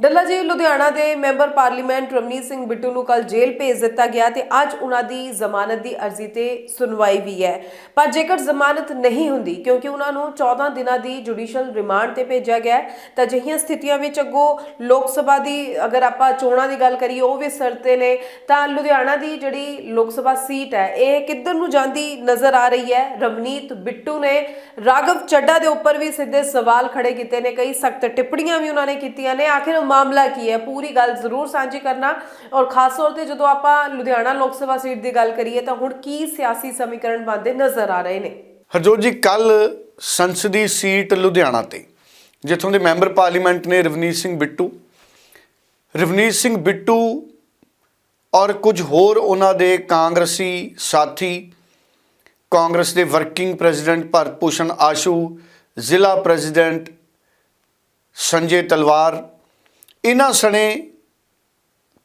ਡੱਲਾ ਜੀ ਲੁਧਿਆਣਾ ਦੇ member parliament Ramneet Singh Bittu ਨੂੰ ਕੱਲ ਜੇਲ੍ਹ ਭੇਜ ਦਿੱਤਾ ਗਿਆ ਤੇ ਅੱਜ ਉਹਨਾਂ ਦੀ ਜ਼ਮਾਨਤ ਦੀ ਅਰਜ਼ੀ ਤੇ ਸੁਣਵਾਈ ਵੀ ਹੈ। ਪਰ ਜੇਕਰ ਜ਼ਮਾਨਤ ਨਹੀਂ ਹੁੰਦੀ, ਕਿਉਂਕਿ ਉਹਨਾਂ ਨੂੰ 14 ਦਿਨਾਂ ਦੀ ਜੁਡੀਸ਼ੀਅਲ ਰਿਮਾਂਡ ਤੇ ਭੇਜਿਆ ਗਿਆ ਤਾਂ ਅਜਿਹੀਆਂ ਸਥਿਤੀਆਂ ਵਿੱਚ ਅੱਗੋਂ ਲੋਕ ਸਭਾ ਦੀ ਅਗਰ ਆਪਾਂ ਚੋਣਾਂ ਦੀ ਗੱਲ ਕਰੀਏ, ਉਹ ਵੀ ਸਰਤੇ ਨੇ। ਤਾਂ ਲੁਧਿਆਣਾ ਦੀ ਜਿਹੜੀ ਲੋਕ ਸਭਾ ਸੀਟ ਹੈ, ਇਹ ਕਿੱਧਰ ਨੂੰ ਜਾਂਦੀ ਨਜ਼ਰ ਆ ਰਹੀ ਹੈ? ਰਮਨੀਤ ਬਿੱਟੂ ਨੇ ਰਾਘਵ ਚੱਡਾ ਦੇ ਉੱਪਰ ਵੀ ਸਿੱਧੇ ਸਵਾਲ ਖੜੇ ਕੀਤੇ ਨੇ। ਕਈ ਸਖਤ ਟਿੱਪਣੀਆਂ ਵੀ ਉਹਨਾਂ ਨੇ ਕੀਤੀਆਂ ਨੇ। ਆਖਿਰ ਮਾਮਲਾ ਕੀ ਹੈ? ਪੂਰੀ ਗੱਲ ਜ਼ਰੂਰ ਸਾਂਝੀ ਕਰਨਾ। ਔਰ ਖਾਸ ਤੌਰ ਤੇ ਜਦੋਂ ਆਪਾਂ ਲੁਧਿਆਣਾ ਲੋਕ ਸਭਾ ਸੀਟ ਦੀ ਗੱਲ ਕਰੀਏ ਤਾਂ ਹੁਣ ਕੀ ਸਿਆਸੀ ਸਮੀਕਰਨ ਬਣਦੇ ਨਜ਼ਰ ਆ ਰਹੇ ਨੇ? ਹਰਜੋਤ ਜੀ, ਕੱਲ ਸੰਸਦੀ ਸੀਟ ਲੁਧਿਆਣਾ ਤੇ, ਜਿੱਥੋਂ ਦੇ ਮੈਂਬਰ ਪਾਰਲੀਮੈਂਟ ਨੇ ਰਵਨੀਤ ਸਿੰਘ ਬਿੱਟੂ। ਰਵਨੀਤ ਸਿੰਘ ਬਿੱਟੂ ਔਰ ਕੁਝ ਹੋਰ ਉਹਨਾਂ ਦੇ ਕਾਂਗਰਸੀ ਸਾਥੀ, ਕਾਂਗਰਸ ਦੇ ਵਰਕਿੰਗ ਪ੍ਰੈਜ਼ੀਡੈਂਟ ਭਰਤ ਭੂਸ਼ਣ ਆਸ਼ੂ, ਜ਼ਿਲ੍ਹਾ ਪ੍ਰੈਜ਼ੀਡੈਂਟ ਸੰਜੇ ਤਲਵਾਰ ਇਹਨਾਂ ਸਣੇ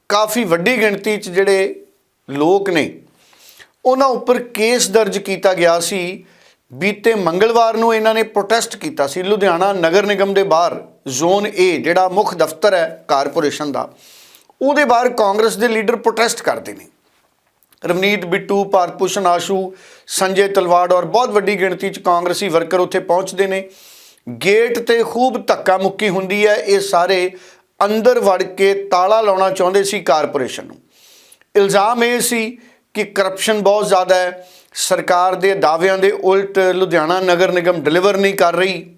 ਕਾਫੀ ਵੱਡੀ ਗਿਣਤੀ 'ਚ ਜਿਹੜੇ ਲੋਕ ਨੇ, ਉਹਨਾਂ ਉੱਪਰ ਕੇਸ ਦਰਜ ਕੀਤਾ ਗਿਆ ਸੀ। ਬੀਤੇ ਮੰਗਲਵਾਰ ਨੂੰ ਇਹਨਾਂ ਨੇ ਪ੍ਰੋਟੈਸਟ ਕੀਤਾ ਸੀ। ਲੁਧਿਆਣਾ ਨਗਰ ਨਿਗਮ ਦੇ ਬਾਹਰ ਜ਼ੋਨ ਏ ਜਿਹੜਾ ਮੁੱਖ ਦਫ਼ਤਰ ਹੈ ਕਾਰਪੋਰੇਸ਼ਨ ਦਾ। ਉਹਦੇ ਬਾਹਰ ਕਾਂਗਰਸ ਦੇ ਲੀਡਰ ਪ੍ਰੋਟੈਸਟ ਕਰਦੇ ਨੇ। ਰਵਨੀਤ ਬਿੱਟੂ ਭਾਰਤ ਭੂਸ਼ਣ ਆਸ਼ੂ, ਸੰਜੇ ਤਲਵਾੜ ਔਰ ਬਹੁਤ ਵੱਡੀ ਗਿਣਤੀ 'ਚ ਕਾਂਗਰਸੀ ਵਰਕਰ ਉੱਥੇ ਪਹੁੰਚਦੇ ਨੇ। ਗੇਟ ਤੇ ਖੂਬ ਧੱਕਾ ਮੁੱਕੀ ਹੁੰਦੀ ਹੈ। ਇਹ ਸਾਰੇ ਅੰਦਰ ਵੜ ਕੇ ਤਾਲਾ ਲਾਉਣਾ ਚਾਹੁੰਦੇ ਸੀ ਕਾਰਪੋਰੇਸ਼ਨ ਨੂੰ। ਇਲਜ਼ਾਮ ਇਹ ਸੀ ਕਿ ਕਰਪਸ਼ਨ ਬਹੁਤ ਜ਼ਿਆਦਾ ਹੈ। ਸਰਕਾਰ ਦੇ ਦਾਅਵਿਆਂ ਦੇ ਉਲਟ ਲੁਧਿਆਣਾ ਨਗਰ ਨਿਗਮ ਡਿਲੀਵਰ ਨਹੀਂ ਕਰ ਰਹੀ।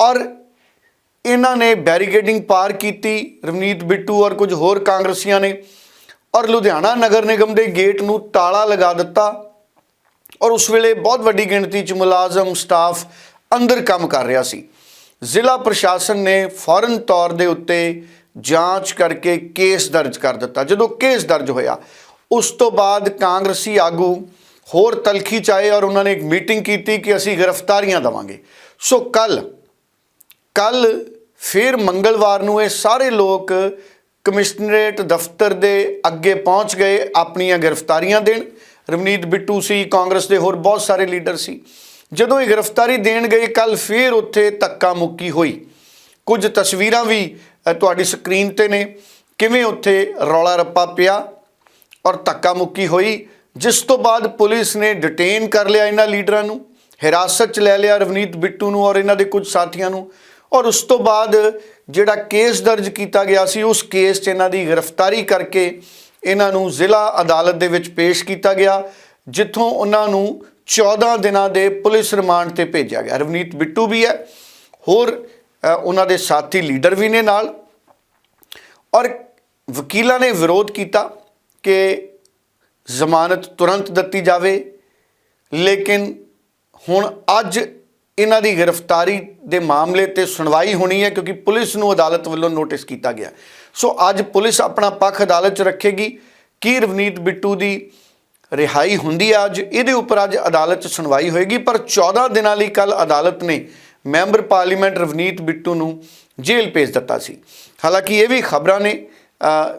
ਔਰ ਇਹਨਾਂ ਨੇ ਬੈਰੀਕੇਡਿੰਗ ਪਾਰ ਕੀਤੀ, ਰਵਨੀਤ ਬਿੱਟੂ ਔਰ ਕੁਝ ਹੋਰ ਕਾਂਗਰਸੀਆਂ ਨੇ। ਔਰ ਲੁਧਿਆਣਾ ਨਗਰ ਨਿਗਮ ਦੇ ਗੇਟ ਨੂੰ ਤਾਲਾ ਲਗਾ ਦਿੱਤਾ। ਔਰ ਉਸ ਵੇਲੇ ਬਹੁਤ ਵੱਡੀ ਗਿਣਤੀ 'ਚ ਮੁਲਾਜ਼ਮ ਸਟਾਫ ਅੰਦਰ ਕੰਮ ਕਰ ਰਿਹਾ ਸੀ। ਜ਼ਿਲ੍ਹਾ ਪ੍ਰਸ਼ਾਸਨ ਨੇ ਫੌਰਨ ਤੌਰ ਦੇ ਉੱਤੇ ਜਾਂਚ ਕਰਕੇ ਕੇਸ ਦਰਜ ਕਰ ਦਿੱਤਾ। ਜਦੋਂ ਕੇਸ ਦਰਜ ਹੋਇਆ, ਉਸ ਤੋਂ ਬਾਅਦ ਕਾਂਗਰਸੀ ਆਗੂ ਹੋਰ ਤਲਖੀ ਚਾਏ ਔਰ ਉਹਨਾਂ ਨੇ ਇੱਕ ਮੀਟਿੰਗ ਕੀਤੀ ਕਿ ਅਸੀਂ ਗ੍ਰਿਫਤਾਰੀਆਂ ਦਵਾਂਗੇ। ਸੋ ਕੱਲ ਕੱਲ ਫਿਰ ਮੰਗਲਵਾਰ ਨੂੰ ਇਹ ਸਾਰੇ ਲੋਕ ਕਮਿਸ਼ਨਰੇਟ ਦਫ਼ਤਰ ਦੇ ਅੱਗੇ ਪਹੁੰਚ ਗਏ ਆਪਣੀਆਂ ਗ੍ਰਿਫਤਾਰੀਆਂ ਦੇਣ। ਰਵਨੀਤ ਬਿੱਟੂ ਸੀ ਕਾਂਗਰਸ ਦੇ, ਹੋਰ ਬਹੁਤ ਸਾਰੇ ਲੀਡਰ ਸੀ। ਜਦੋਂ ਇਹ ਗ੍ਰਿਫਤਾਰੀ ਦੇਣ ਗਏ ਕੱਲ ਫਿਰ ਉੱਥੇ ਧੱਕਾ ਮੁੱਕੀ ਹੋਈ। ਕੁਝ ਤਸਵੀਰਾਂ ਵੀ ਤੁਹਾਡੀ ਸਕਰੀਨ ਤੇ ਨੇ। ਕਿਵੇਂ ਉੱਥੇ ਰੌਲਾ ਰੱਪਾ ਪਿਆ ਔਰ ਧੱਕਾ ਮੁੱਕੀ ਹੋਈ, ਜਿਸ ਤੋਂ ਬਾਅਦ ਪੁਲਿਸ ਨੇ ਡਿਟੇਨ ਕਰ ਲਿਆ ਇਹਨਾਂ ਲੀਡਰਾਂ ਨੂੰ, ਹਿਰਾਸਤ 'ਚ ਲੈ ਲਿਆ ਰਵਨੀਤ ਬਿੱਟੂ ਨੂੰ ਔਰ ਇਹਨਾਂ ਦੇ ਕੁਝ ਸਾਥੀਆਂ ਨੂੰ। ਔਰ ਉਸ ਤੋਂ ਬਾਅਦ ਜਿਹੜਾ ਕੇਸ ਦਰਜ ਕੀਤਾ ਗਿਆ ਸੀ, ਉਸ ਕੇਸ 'ਚ ਇਹਨਾਂ ਦੀ ਗ੍ਰਿਫਤਾਰੀ ਕਰਕੇ ਇਹਨਾਂ ਨੂੰ ਜ਼ਿਲ੍ਹਾ ਅਦਾਲਤ ਦੇ ਵਿੱਚ ਪੇਸ਼ ਕੀਤਾ ਗਿਆ, ਜਿੱਥੋਂ ਉਹਨਾਂ ਨੂੰ 14 ਦਿਨਾਂ ਦੇ ਪੁਲਿਸ ਰਿਮਾਂਡ ਤੇ ਭੇਜਿਆ ਗਿਆ। ਰਵਨੀਤ ਬਿੱਟੂ ਵੀ ਹੈ। ਹੋਰ ਉਹਨਾਂ ਦੇ ਸਾਥੀ ਲੀਡਰ ਵੀ ਨੇ ਨਾਲ। ਔਰ ਵਕੀਲਾਂ ਨੇ ਵਿਰੋਧ ਕੀਤਾ ਕਿ ਜ਼ਮਾਨਤ ਤੁਰੰਤ ਦਿੱਤੀ ਜਾਵੇ, ਲੇਕਿਨ ਹੁਣ ਅੱਜ ਇਹਨਾਂ ਦੀ ਗ੍ਰਿਫਤਾਰੀ ਦੇ ਮਾਮਲੇ ਤੇ ਸੁਣਵਾਈ ਹੋਣੀ ਹੈ, ਕਿਉਂਕਿ ਪੁਲਿਸ ਨੂੰ ਅਦਾਲਤ ਵੱਲੋਂ ਨੋਟਿਸ ਕੀਤਾ ਗਿਆ। ਸੋ ਅੱਜ ਪੁਲਿਸ ਆਪਣਾ ਪੱਖ ਅਦਾਲਤ 'ਚ ਰੱਖੇਗੀ। ਕੀ ਰਵਨੀਤ ਬਿੱਟੂ ਦੀ ਰਿਹਾਈ ਹੁੰਦੀ ਆ ਅੱਜ, ਇਹਦੇ ਉੱਪਰ ਅੱਜ ਅਦਾਲਤ 'ਚ ਸੁਣਵਾਈ ਹੋਏਗੀ, ਪਰ 14 ਦਿਨਾਂ ਲਈ ਕੱਲ ਅਦਾਲਤ ਨੇ ਮੈਂਬਰ ਪਾਰਲੀਮੈਂਟ ਰਵਨੀਤ ਬਿੱਟੂ ਨੂੰ ਜੇਲ੍ਹ ਭੇਜ ਦਿੱਤਾ ਸੀ। ਹਾਲਾਂਕਿ ਇਹ ਵੀ ਖਬਰਾਂ ਨੇ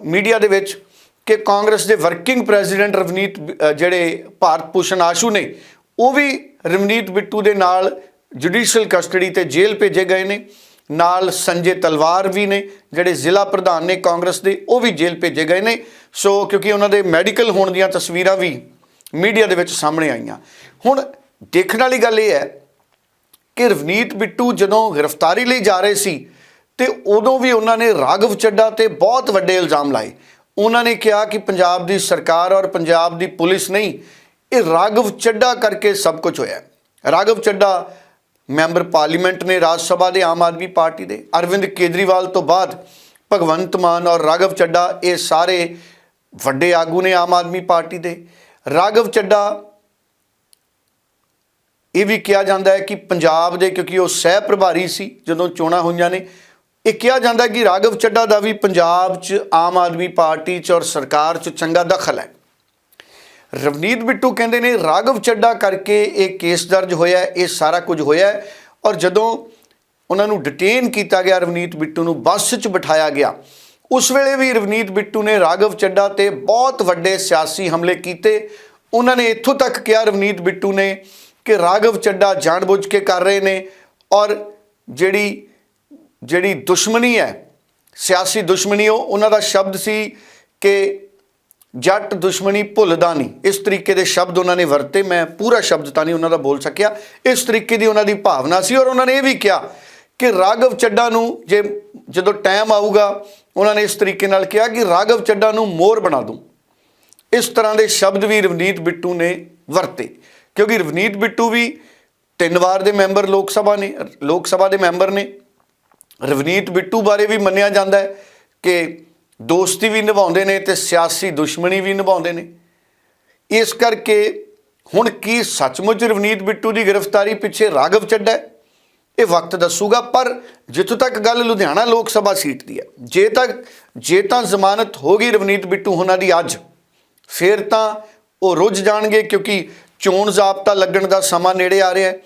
ਮੀਡੀਆ ਦੇ ਵਿੱਚ ਕਿ ਕਾਂਗਰਸ ਦੇ ਵਰਕਿੰਗ ਪ੍ਰੈਜ਼ੀਡੈਂਟ ਰਵਨੀਤ ਬ- ਜਿਹੜੇ ਭਾਰਤ ਭੂਸ਼ਣ ਆਸ਼ੂ ਨੇ, ਉਹ ਵੀ ਰਵਨੀਤ ਬਿੱਟੂ ਦੇ ਨਾਲ ਜੁਡੀਸ਼ੀਅਲ ਕਸਟਡੀ ਤੇ ਜੇਲ੍ਹ ਭੇਜੇ ਗਏ ਨੇ। ਨਾਲ ਸੰਜੇ ਤਲਵਾਰ ਵੀ ਨੇ, ਜਿਹੜੇ ਜ਼ਿਲ੍ਹਾ ਪ੍ਰਧਾਨ ਨੇ ਕਾਂਗਰਸ ਦੇ, ਉਹ ਵੀ ਜੇਲ੍ਹ ਭੇਜੇ ਗਏ ਨੇ। ਸੋ ਕਿਉਂਕਿ ਉਹਨਾਂ ਦੇ ਮੈਡੀਕਲ ਹੋਣ ਦੀਆਂ ਤਸਵੀਰਾਂ ਵੀ ਮੀਡੀਆ ਦੇ ਵਿੱਚ ਸਾਹਮਣੇ ਆਈਆਂ। ਹੁਣ ਦੇਖਣ ਵਾਲੀ ਗੱਲ ਇਹ ਹੈ ਕਿ ਰਵਨੀਤ ਬਿੱਟੂ ਜਦੋਂ ਗ੍ਰਿਫਤਾਰੀ ਲਈ ਜਾ ਰਹੇ ਸੀ ਤੇ ਉਦੋਂ ਵੀ ਉਹਨਾਂ ਨੇ ਰਾਘਵ ਚੱਡਾ ਤੇ ਬਹੁਤ ਵੱਡੇ ਇਲਜ਼ਾਮ ਲਾਏ। ਉਹਨਾਂ ਨੇ ਕਿਹਾ ਕਿ ਪੰਜਾਬ ਦੀ ਸਰਕਾਰ ਔਰ ਪੰਜਾਬ ਦੀ ਪੁਲਿਸ ਨਹੀਂ, ਇਹ ਰਾਘਵ ਚੱਡਾ ਕਰਕੇ ਸਭ ਕੁਝ ਹੋਇਆ। ਰਾਘਵ ਚੱਡਾ ਮੈਂਬਰ ਪਾਰਲੀਮੈਂਟ ਨੇ ਰਾਜ ਸਭਾ ਦੇ ਆਮ ਆਦਮੀ ਪਾਰਟੀ ਦੇ ਅਰਵਿੰਦ ਕੇਜਰੀਵਾਲ ਤੋਂ ਬਾਅਦ ਭਗਵੰਤ ਮਾਨ ਔਰ ਰਾਘਵ ਚੱਡਾ ਇਹ ਸਾਰੇ ਵੱਡੇ ਆਗੂ ਨੇ ਆਮ ਆਦਮੀ ਪਾਰਟੀ ਦੇ। ਰਾਘਵ ਚੱਡਾ, ਇਹ ਵੀ ਕਿਹਾ ਜਾਂਦਾ ਹੈ ਕਿ ਪੰਜਾਬ ਦੇ, ਕਿਉਂਕਿ ਉਹ ਸਹਿ ਪ੍ਰਭਾਰੀ ਸੀ ਜਦੋਂ ਚੋਣਾਂ ਹੋਈਆਂ ਨੇ, ਇਹ ਕਿਹਾ ਜਾਂਦਾ ਕਿ ਰਾਘਵ ਚੱਡਾ ਦਾ ਵੀ ਪੰਜਾਬ 'ਚ ਆਮ ਆਦਮੀ ਪਾਰਟੀ 'ਚ ਔਰ ਸਰਕਾਰ 'ਚ ਚੰਗਾ ਦਖਲ ਹੈ। ਰਵਨੀਤ ਬਿੱਟੂ ਕਹਿੰਦੇ ਨੇ, ਰਾਘਵ ਚੱਡਾ ਕਰਕੇ ਇਹ ਕੇਸ ਦਰਜ ਹੋਇਆ ਇਹ ਸਾਰਾ ਕੁਝ ਹੋਇਆ ਔਰ ਜਦੋਂ ਉਹਨਾਂ ਨੂੰ ਡਿਟੇਨ ਕੀਤਾ ਗਿਆ ਰਵਨੀਤ ਬਿੱਟੂ ਨੂੰ, ਬੱਸ 'ਚ ਬਿਠਾਇਆ ਗਿਆ, ਉਸ ਵੇਲੇ ਵੀ ਰਵਨੀਤ ਬਿੱਟੂ ਨੇ ਰਾਘਵ ਚੱਡਾ ਤੇ ਬਹੁਤ ਵੱਡੇ ਸਿਆਸੀ ਹਮਲੇ ਕੀਤੇ। ਉਹਨਾਂ ਨੇ ਇੱਥੋਂ ਤੱਕ ਕਿਹਾ, ਰਵਨੀਤ ਬਿੱਟੂ ਨੇ ਕਿ ਰਾਘਵ ਚੱਡਾ ਜਾਣਬੁੱਝ ਕੇ ਕਰ ਰਹੇ ਨੇ ਔਰ ਜਿਹੜੀ ਜਿਹੜੀ ਦੁਸ਼ਮਣੀ ਹੈ, ਸਿਆਸੀ ਦੁਸ਼ਮਣੀ ਉਹ, ਉਹਨਾਂ ਦਾ ਸ਼ਬਦ ਸੀ ਕਿ ਜੱਟ ਦੁਸ਼ਮਣੀ ਭੁੱਲਦਾ ਨਹੀਂ। ਇਸ ਤਰੀਕੇ ਦੇ ਸ਼ਬਦ ਉਹਨਾਂ ਨੇ ਵਰਤੇ। ਮੈਂ ਪੂਰਾ ਸ਼ਬਦ ਤਾਂ ਨਹੀਂ ਉਹਨਾਂ ਦਾ ਬੋਲ ਸਕਿਆ। ਇਸ ਤਰੀਕੇ ਦੀ ਉਹਨਾਂ ਦੀ ਭਾਵਨਾ ਸੀ ਔਰ ਉਹਨਾਂ ਨੇ ਇਹ ਵੀ ਕਿਹਾ ਕਿ ਰਾਘਵ ਚੱਡਾ ਨੂੰ ਜੇ ਜਦੋਂ ਟਾਈਮ ਆਊਗਾ, ਉਹਨਾਂ ਨੇ ਇਸ ਤਰੀਕੇ ਨਾਲ ਕਿਹਾ ਕਿ ਰਾਘਵ ਚੱਡਾ ਨੂੰ ਮੋਰ ਬਣਾ ਦੂੰ। ਇਸ ਤਰ੍ਹਾਂ ਦੇ ਸ਼ਬਦ ਵੀ ਰਵਨੀਤ ਬਿੱਟੂ ਨੇ ਵਰਤੇ। ਕਿਉਂਕਿ ਰਵਨੀਤ ਬਿੱਟੂ ਵੀ ਤਿੰਨ ਵਾਰ ਦੇ ਮੈਂਬਰ ਲੋਕ ਸਭਾ ਨੇ, ਲੋਕ ਸਭਾ ਦੇ ਮੈਂਬਰ ਨੇ। ਰਵਨੀਤ ਬਿੱਟੂ ਬਾਰੇ ਵੀ ਮੰਨਿਆ ਜਾਂਦਾ ਹੈ ਕਿ ਦੋਸਤੀ ਵੀ ਨਿਭਾਉਂਦੇ ਨੇ ਤੇ ਸਿਆਸੀ ਦੁਸ਼ਮਣੀ ਵੀ ਨਿਭਾਉਂਦੇ ਨੇ। ਇਸ ਕਰਕੇ ਹੁਣ ਕੀ ਸੱਚਮੁੱਚ ਰਵਨੀਤ ਬਿੱਟੂ ਦੀ ਗ੍ਰਿਫਤਾਰੀ ਪਿੱਛੇ ਰਾਘਵ ਚੱਡਾ ਇਹ ਵਕਤ ਦੱਸੂਗਾ, ਪਰ ਜਿੱਥੋਂ ਤੱਕ ਗੱਲ ਲੁਧਿਆਣਾ ਲੋਕ ਸਭਾ ਸੀਟ ਦੀ ਹੈ, ਜੇ ਤੱਕ ਜੇ ਤਾਂ ਜ਼ਮਾਨਤ ਹੋ ਗਈ ਰਵਨੀਤ ਬਿੱਟੂ ਉਹਨਾਂ ਦੀ ਅੱਜ, ਫਿਰ ਤਾਂ ਉਹ ਰੁੱਝ ਜਾਣਗੇ ਕਿਉਂਕਿ ਚੋਣ ਜ਼ਾਬਤਾ ਲੱਗਣ ਦਾ ਸਮਾਂ ਨੇੜੇ ਆ ਰਿਹਾ ਹੈ।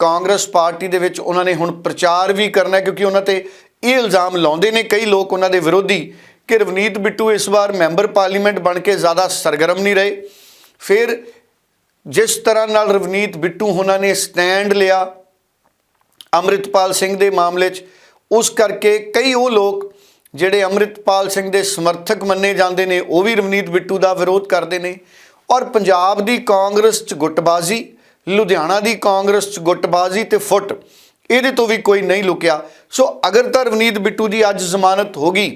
ਕਾਂਗਰਸ ਪਾਰਟੀ ਦੇ ਵਿੱਚ ਉਹਨਾਂ ਨੇ ਹੁਣ ਪ੍ਰਚਾਰ ਵੀ ਕਰਨਾ ਕਿਉਂਕਿ ਉਹਨਾਂ ਤੇ ਇਹ ਇਲਜ਼ਾਮ ਲਾਉਂਦੇ ਨੇ ਕਈ ਲੋਕ ਉਹਨਾਂ ਦੇ ਵਿਰੋਧੀ ਕਿ ਰਵਨੀਤ ਬਿੱਟੂ ਇਸ ਵਾਰ ਮੈਂਬਰ ਪਾਰਲੀਮੈਂਟ ਬਣ ਕੇ ਜ਼ਿਆਦਾ ਸਰਗਰਮ ਨਹੀਂ ਰਹੇ। ਫਿਰ ਜਿਸ ਤਰ੍ਹਾਂ ਨਾਲ ਰਵਨੀਤ ਬਿੱਟੂ ਉਹਨਾਂ ਨੇ ਸਟੈਂਡ ਲਿਆ ਅੰਮ੍ਰਿਤਪਾਲ ਸਿੰਘ ਦੇ ਮਾਮਲੇ 'ਚ, ਉਸ ਕਰਕੇ ਕਈ ਉਹ ਲੋਕ ਜਿਹੜੇ ਅੰਮ੍ਰਿਤਪਾਲ ਸਿੰਘ ਦੇ ਸਮਰਥਕ ਮੰਨੇ ਜਾਂਦੇ ਨੇ, ਉਹ ਵੀ ਰਵਨੀਤ ਬਿੱਟੂ ਦਾ ਵਿਰੋਧ ਕਰਦੇ ਨੇ। ਔਰ ਪੰਜਾਬ ਦੀ ਕਾਂਗਰਸ 'ਚ ਗੁੱਟਬਾਜ਼ੀ, ਲੁਧਿਆਣਾ ਦੀ ਕਾਂਗਰਸ 'ਚ ਗੁੱਟਬਾਜ਼ੀ ਤੇ ਫੁੱਟ, ਇਹਦੇ ਤੋਂ ਵੀ ਕੋਈ ਨਹੀਂ ਲੁਕਿਆ। ਸੋ ਅਗਰ ਤਾਂ ਰਵਨੀਤ ਬਿੱਟੂ ਦੀ ਅੱਜ ਜ਼ਮਾਨਤ ਹੋ ਗਈ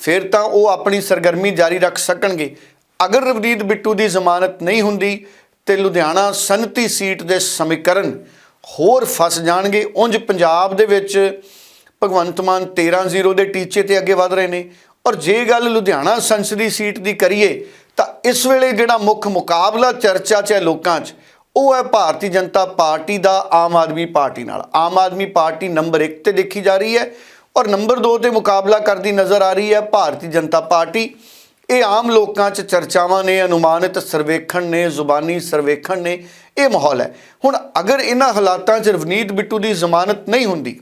ਫਿਰ ਤਾਂ ਉਹ ਆਪਣੀ ਸਰਗਰਮੀ ਜਾਰੀ ਰੱਖ ਸਕਣਗੇ। ਅਗਰ ਰਵਨੀਤ ਬਿੱਟੂ ਦੀ ਜ਼ਮਾਨਤ ਨਹੀਂ ਹੁੰਦੀ, ਤੇ ਲੁਧਿਆਣਾ ਸਨਤੀ ਸੀਟ ਦੇ ਸਮੀਕਰਨ ਹੋਰ ਫਸ ਜਾਣਗੇ। ਉਂਝ ਪੰਜਾਬ ਦੇ ਵਿੱਚ ਭਗਵੰਤ ਮਾਨ 13-0 ਦੇ ਟੀਚੇ ਤੇ ਅੱਗੇ ਵਧ ਰਹੇ ਨੇ। ਔਰ ਜੇ ਗੱਲ ਲੁਧਿਆਣਾ ਸੰਸਦੀ ਸੀਟ ਦੀ ਕਰੀਏ, ਤਾਂ ਇਸ ਵੇਲੇ ਜਿਹੜਾ ਮੁੱਖ ਮੁਕਾਬਲਾ ਚਰਚਾ 'ਚ ਹੈ ਲੋਕਾਂ 'ਚ, ਉਹ ਹੈ ਭਾਰਤੀ ਜਨਤਾ ਪਾਰਟੀ ਦਾ ਆਮ ਆਦਮੀ ਪਾਰਟੀ ਨਾਲ। ਆਮ ਆਦਮੀ ਪਾਰਟੀ ਨੰਬਰ 1 ਤੇ ਦੇਖੀ ਜਾ ਰਹੀ ਹੈ। ਔਰ ਨੰਬਰ 2 ਤੇ ਮੁਕਾਬਲਾ ਕਰਦੀ ਨਜ਼ਰ ਆ ਰਹੀ ਹੈ ਭਾਰਤੀ ਜਨਤਾ ਪਾਰਟੀ। ਇਹ ਆਮ ਲੋਕਾਂ 'ਚ ਚਰਚਾਵਾਂ ਨੇ, ਅਨੁਮਾਨਿਤ ਸਰਵੇਖਣ ਨੇ, ਜ਼ੁਬਾਨੀ ਸਰਵੇਖਣ ਨੇ, ਇਹ ਮਾਹੌਲ ਹੈ। ਹੁਣ ਅਗਰ ਇਹਨਾਂ ਹਾਲਾਤਾਂ 'ਚ ਰਵਨੀਤ ਬਿੱਟੂ ਦੀ ਜ਼ਮਾਨਤ ਨਹੀਂ ਹੁੰਦੀ,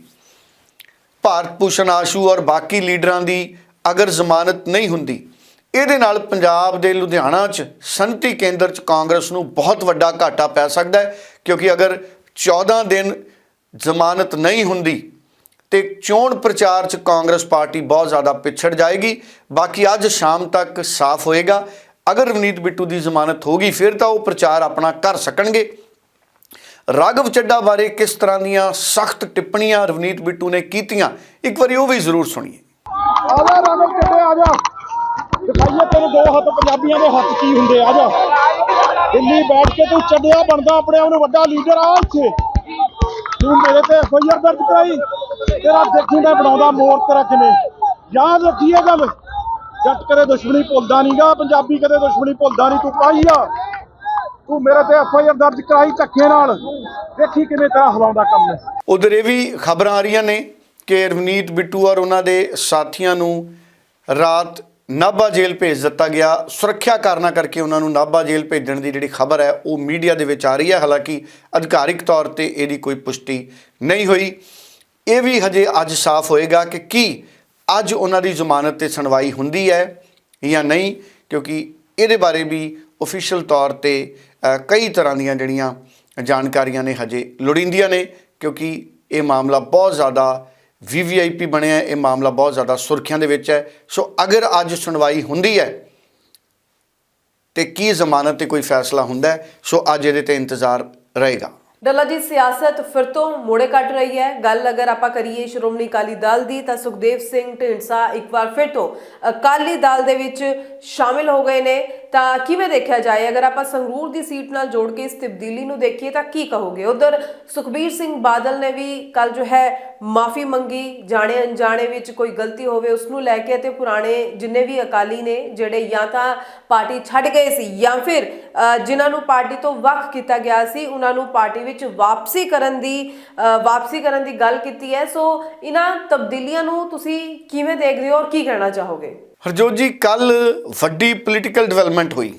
ਭਾਰਤ ਭੂਸ਼ਣ ਆਸ਼ੂ ਔਰ ਬਾਕੀ ਲੀਡਰਾਂ ਦੀ ਅਗਰ ਜ਼ਮਾਨਤ ਨਹੀਂ ਹੁੰਦੀ, ਇਹਦੇ ਨਾਲ ਪੰਜਾਬ ਦੇ ਲੁਧਿਆਣਾ 'ਚ ਸੰਤੀ ਕੇਂਦਰ 'ਚ ਕਾਂਗਰਸ ਨੂੰ ਬਹੁਤ ਵੱਡਾ ਘਾਟਾ ਪੈ ਸਕਦਾ ਹੈ, ਕਿਉਂਕਿ ਅਗਰ 14 ਦਿਨ ਜ਼ਮਾਨਤ ਨਹੀਂ ਹੁੰਦੀ ਤੇ ਚੋਣ ਪ੍ਰਚਾਰ 'ਚ ਕਾਂਗਰਸ ਪਾਰਟੀ ਬਹੁਤ ਜ਼ਿਆਦਾ ਪਿਛੜ ਜਾਏਗੀ। ਬਾਕੀ ਅੱਜ ਸ਼ਾਮ ਤੱਕ ਸਾਫ਼ ਹੋਏਗਾ। ਅਗਰ ਰਵਨੀਤ ਬਿੱਟੂ ਦੀ ਜ਼ਮਾਨਤ ਹੋ ਗਈ, ਫਿਰ ਤਾਂ ਉਹ ਪ੍ਰਚਾਰ ਆਪਣਾ ਕਰ ਸਕਣਗੇ। ਰਾਘਵ ਚੱਡਾ ਬਾਰੇ ਕਿਸ ਤਰ੍ਹਾਂ ਦੀਆਂ ਸਖਤ ਟਿੱਪਣੀਆਂ ਰਵਨੀਤ ਬਿੱਟੂ ਨੇ ਕੀਤੀਆਂ, ਇੱਕ ਵਾਰੀ ਉਹ ਵੀ ਜ਼ਰੂਰ ਸੁਣੀਏ। ਆ ਜਾ ਚੱਡੇ ਆ ਦਿਖਾਈਏ ਤੇਰੇ ਦੋ ਹੱਥ ਪੰਜਾਬੀਆਂ ਦੇ ਹੱਥ ਕੀ ਹੁੰਦੇ ਆ ਦਿੱਲੀ ਬੈਠ ਕੇ ਤੂੰ ਚੱਡਿਆ ਬਣਦਾ, ਆਪਣੇ ਆਪ ਨੂੰ ਵੱਡਾ ਲੀਡਰ ਆ ਇੱਥੇ। ਤੂੰ ਮੇਰੇ ਤੇ ਐਫਆਈਆਰ ਦਰਜ ਕਰਾਈ। ਤੇਰਾ ਦੇਖੀ ਮੈਂ ਬਣਾਉਂਦਾ ਮੋਰ ਤੇਰਾ ਕਿਵੇਂ? ਯਾਦ ਰੱਖੀ ਗੱਲ। ਜੱਟ ਕਦੇ ਦੁਸ਼ਮਣੀ ਭੁੱਲਦਾ ਨਹੀਂਗਾ ਪੰਜਾਬੀ ਕਦੇ ਦੁਸ਼ਮਣੀ ਭੁੱਲਦਾ ਨਹੀਂ ਤੂੰ ਪਾਈ ਆ। ਤੂੰ ਮੇਰੇ ਤੇ ਐਫਆਈਆਰ ਦਰਜ ਕਰਾਈ ਧੱਕੇ ਨਾਲ। ਦੇਖੀ ਕਿਵੇਂ ਤੇਰਾ ਹਲਾਉਂਦਾ ਕੰਮ ਹੈ। ਉਧਰ ਇਹ ਵੀ ਖਬਰਾਂ ਆ ਰਹੀਆਂ ਨੇ ਕਿ ਰਵਨੀਤ ਬਿੱਟੂ ਔਰ ਉਹਨਾਂ ਦੇ ਸਾਥੀਆਂ ਨੂੰ ਰਾਤ ਨਾਭਾ ਜੇਲ੍ਹ ਭੇਜ ਦਿੱਤਾ ਗਿਆ। ਸੁਰੱਖਿਆ ਕਾਰਨਾਂ ਕਰਕੇ ਉਹਨਾਂ ਨੂੰ ਨਾਭਾ ਜੇਲ੍ਹ ਭੇਜਣ ਦੀ ਜਿਹੜੀ ਖਬਰ ਹੈ, ਉਹ ਮੀਡੀਆ ਦੇ ਵਿੱਚ ਆ ਰਹੀ ਹੈ। ਹਾਲਾਂਕਿ ਅਧਿਕਾਰਿਕ ਤੌਰ ਤੇ ਇਹਦੀ ਕੋਈ ਪੁਸ਼ਟੀ ਨਹੀਂ ਹੋਈ। ਇਹ ਵੀ ਹਜੇ ਅੱਜ ਸਾਫ਼ ਹੋਏਗਾ ਕਿ ਕੀ ਅੱਜ ਉਹਨਾਂ ਦੀ ਜ਼ਮਾਨਤ ਤੇ ਸੁਣਵਾਈ ਹੁੰਦੀ ਹੈ ਜਾਂ ਨਹੀਂ, ਕਿਉਂਕਿ ਇਹਦੇ ਬਾਰੇ ਵੀ ਅਫੀਸ਼ੀਅਲ ਤੌਰ ਤੇ ਕਈ ਤਰ੍ਹਾਂ ਦੀਆਂ ਜਿਹੜੀਆਂ ਜਾਣਕਾਰੀਆਂ ਨੇ ਹਜੇ ਲੋੜੀਂਦੀਆਂ ਨੇ, ਕਿਉਂਕਿ ਇਹ ਮਾਮਲਾ ਬਹੁਤ ਜ਼ਿਆਦਾ ਵੀਵੀਆਈਪੀ ਬਣਿਆ ਇਹ ਮਾਮਲਾ ਬਹੁਤ ਜ਼ਿਆਦਾ ਸੁਰਖੀਆਂ ਦੇ ਵਿੱਚ ਹੈ। ਸੋ ਅਗਰ ਅੱਜ ਸੁਣਵਾਈ ਹੁੰਦੀ ਹੈ ਤੇ ਕੀ ਜ਼ਮਾਨਤ ਤੇ ਕੋਈ ਫੈਸਲਾ ਹੁੰਦਾ ਸੋ ਅੱਜ ਇਹਦੇ ਤੇ ਇੰਤਜ਼ਾਰ ਰਹੇਗਾ। ਡੱਲਾ ਜੀ ਸਿਆਸਤ ਫਿਰ ਤੋਂ ਮੋੜੇ ਕੱਟ ਰਹੀ ਹੈ। ਗੱਲ ਅਗਰ ਆਪਾਂ ਕਰੀਏ ਸ਼੍ਰੋਮਣੀ ਅਕਾਲੀ ਦਲ ਦੀ ਤਾਂ ਸੁਖਦੇਵ ਸਿੰਘ ਢੀਂਡਸਾ ਇੱਕ ਵਾਰ ਫਿਰ ਤੋਂ ਅਕਾਲੀ ਦਲ ਦੇ ਵਿੱਚ ਸ਼ਾਮਿਲ ਹੋ ਗਏ ਨੇ। ਤਾਂ ਕਿਵੇਂ ਦੇਖਿਆ ਜਾਏ? ਅਗਰ ਆਪਾਂ ਸੰਗਰੂਰ ਦੀ ਸੀਟ ਨਾਲ ਜੋੜ ਕੇ ਇਸ ਤਬਦੀਲੀ ਨੂੰ ਦੇਖੀਏ ਤਾਂ ਕੀ ਕਹੋਗੇ? ਉਧਰ ਸੁਖਬੀਰ ਸਿੰਘ ਬਾਦਲ ਨੇ ਵੀ ਕੱਲ ਜੋ ਹੈ ਮਾਫੀ ਮੰਗੀ, ਜਾਣੇ ਅਣਜਾਣੇ ਵਿੱਚ ਕੋਈ ਗਲਤੀ ਹੋਵੇ ਉਸ ਨੂੰ ਲੈ ਕੇ ਤੇ ਪੁਰਾਣੇ ਜਿੰਨੇ ਵੀ ਅਕਾਲੀ ਨੇ ਜਿਹੜੇ ਜਾਂ ਤਾਂ ਪਾਰਟੀ ਛੱਡ ਗਏ ਸੀ ਜਾਂ ਫਿਰ ਜਿਨ੍ਹਾਂ ਨੂੰ ਪਾਰਟੀ ਤੋਂ ਵੱਖ ਕੀਤਾ ਗਿਆ ਸੀ, ਉਹਨਾਂ ਨੂੰ ਪਾਰਟੀ ਵਿੱਚ ਵਾਪਸੀ ਕਰਨ ਦੀ ਵਾਪਸੀ ਕਰਨ ਦੀ ਗੱਲ ਕੀਤੀ ਹੈ। ਸੋ ਇਹਨਾਂ ਤਬਦੀਲੀਆਂ ਨੂੰ ਤੁਸੀਂ ਕਿਵੇਂ ਦੇਖਦੇ ਹੋ ਔਰ ਕੀ ਕਹਿਣਾ ਚਾਹੋਗੇ? ਹਰਜੋਤ ਜੀ ਕੱਲ ਵੱਡੀ ਪੋਲੀਟੀਕਲ ਡਿਵੈਲਪਮੈਂਟ ਹੋਈ।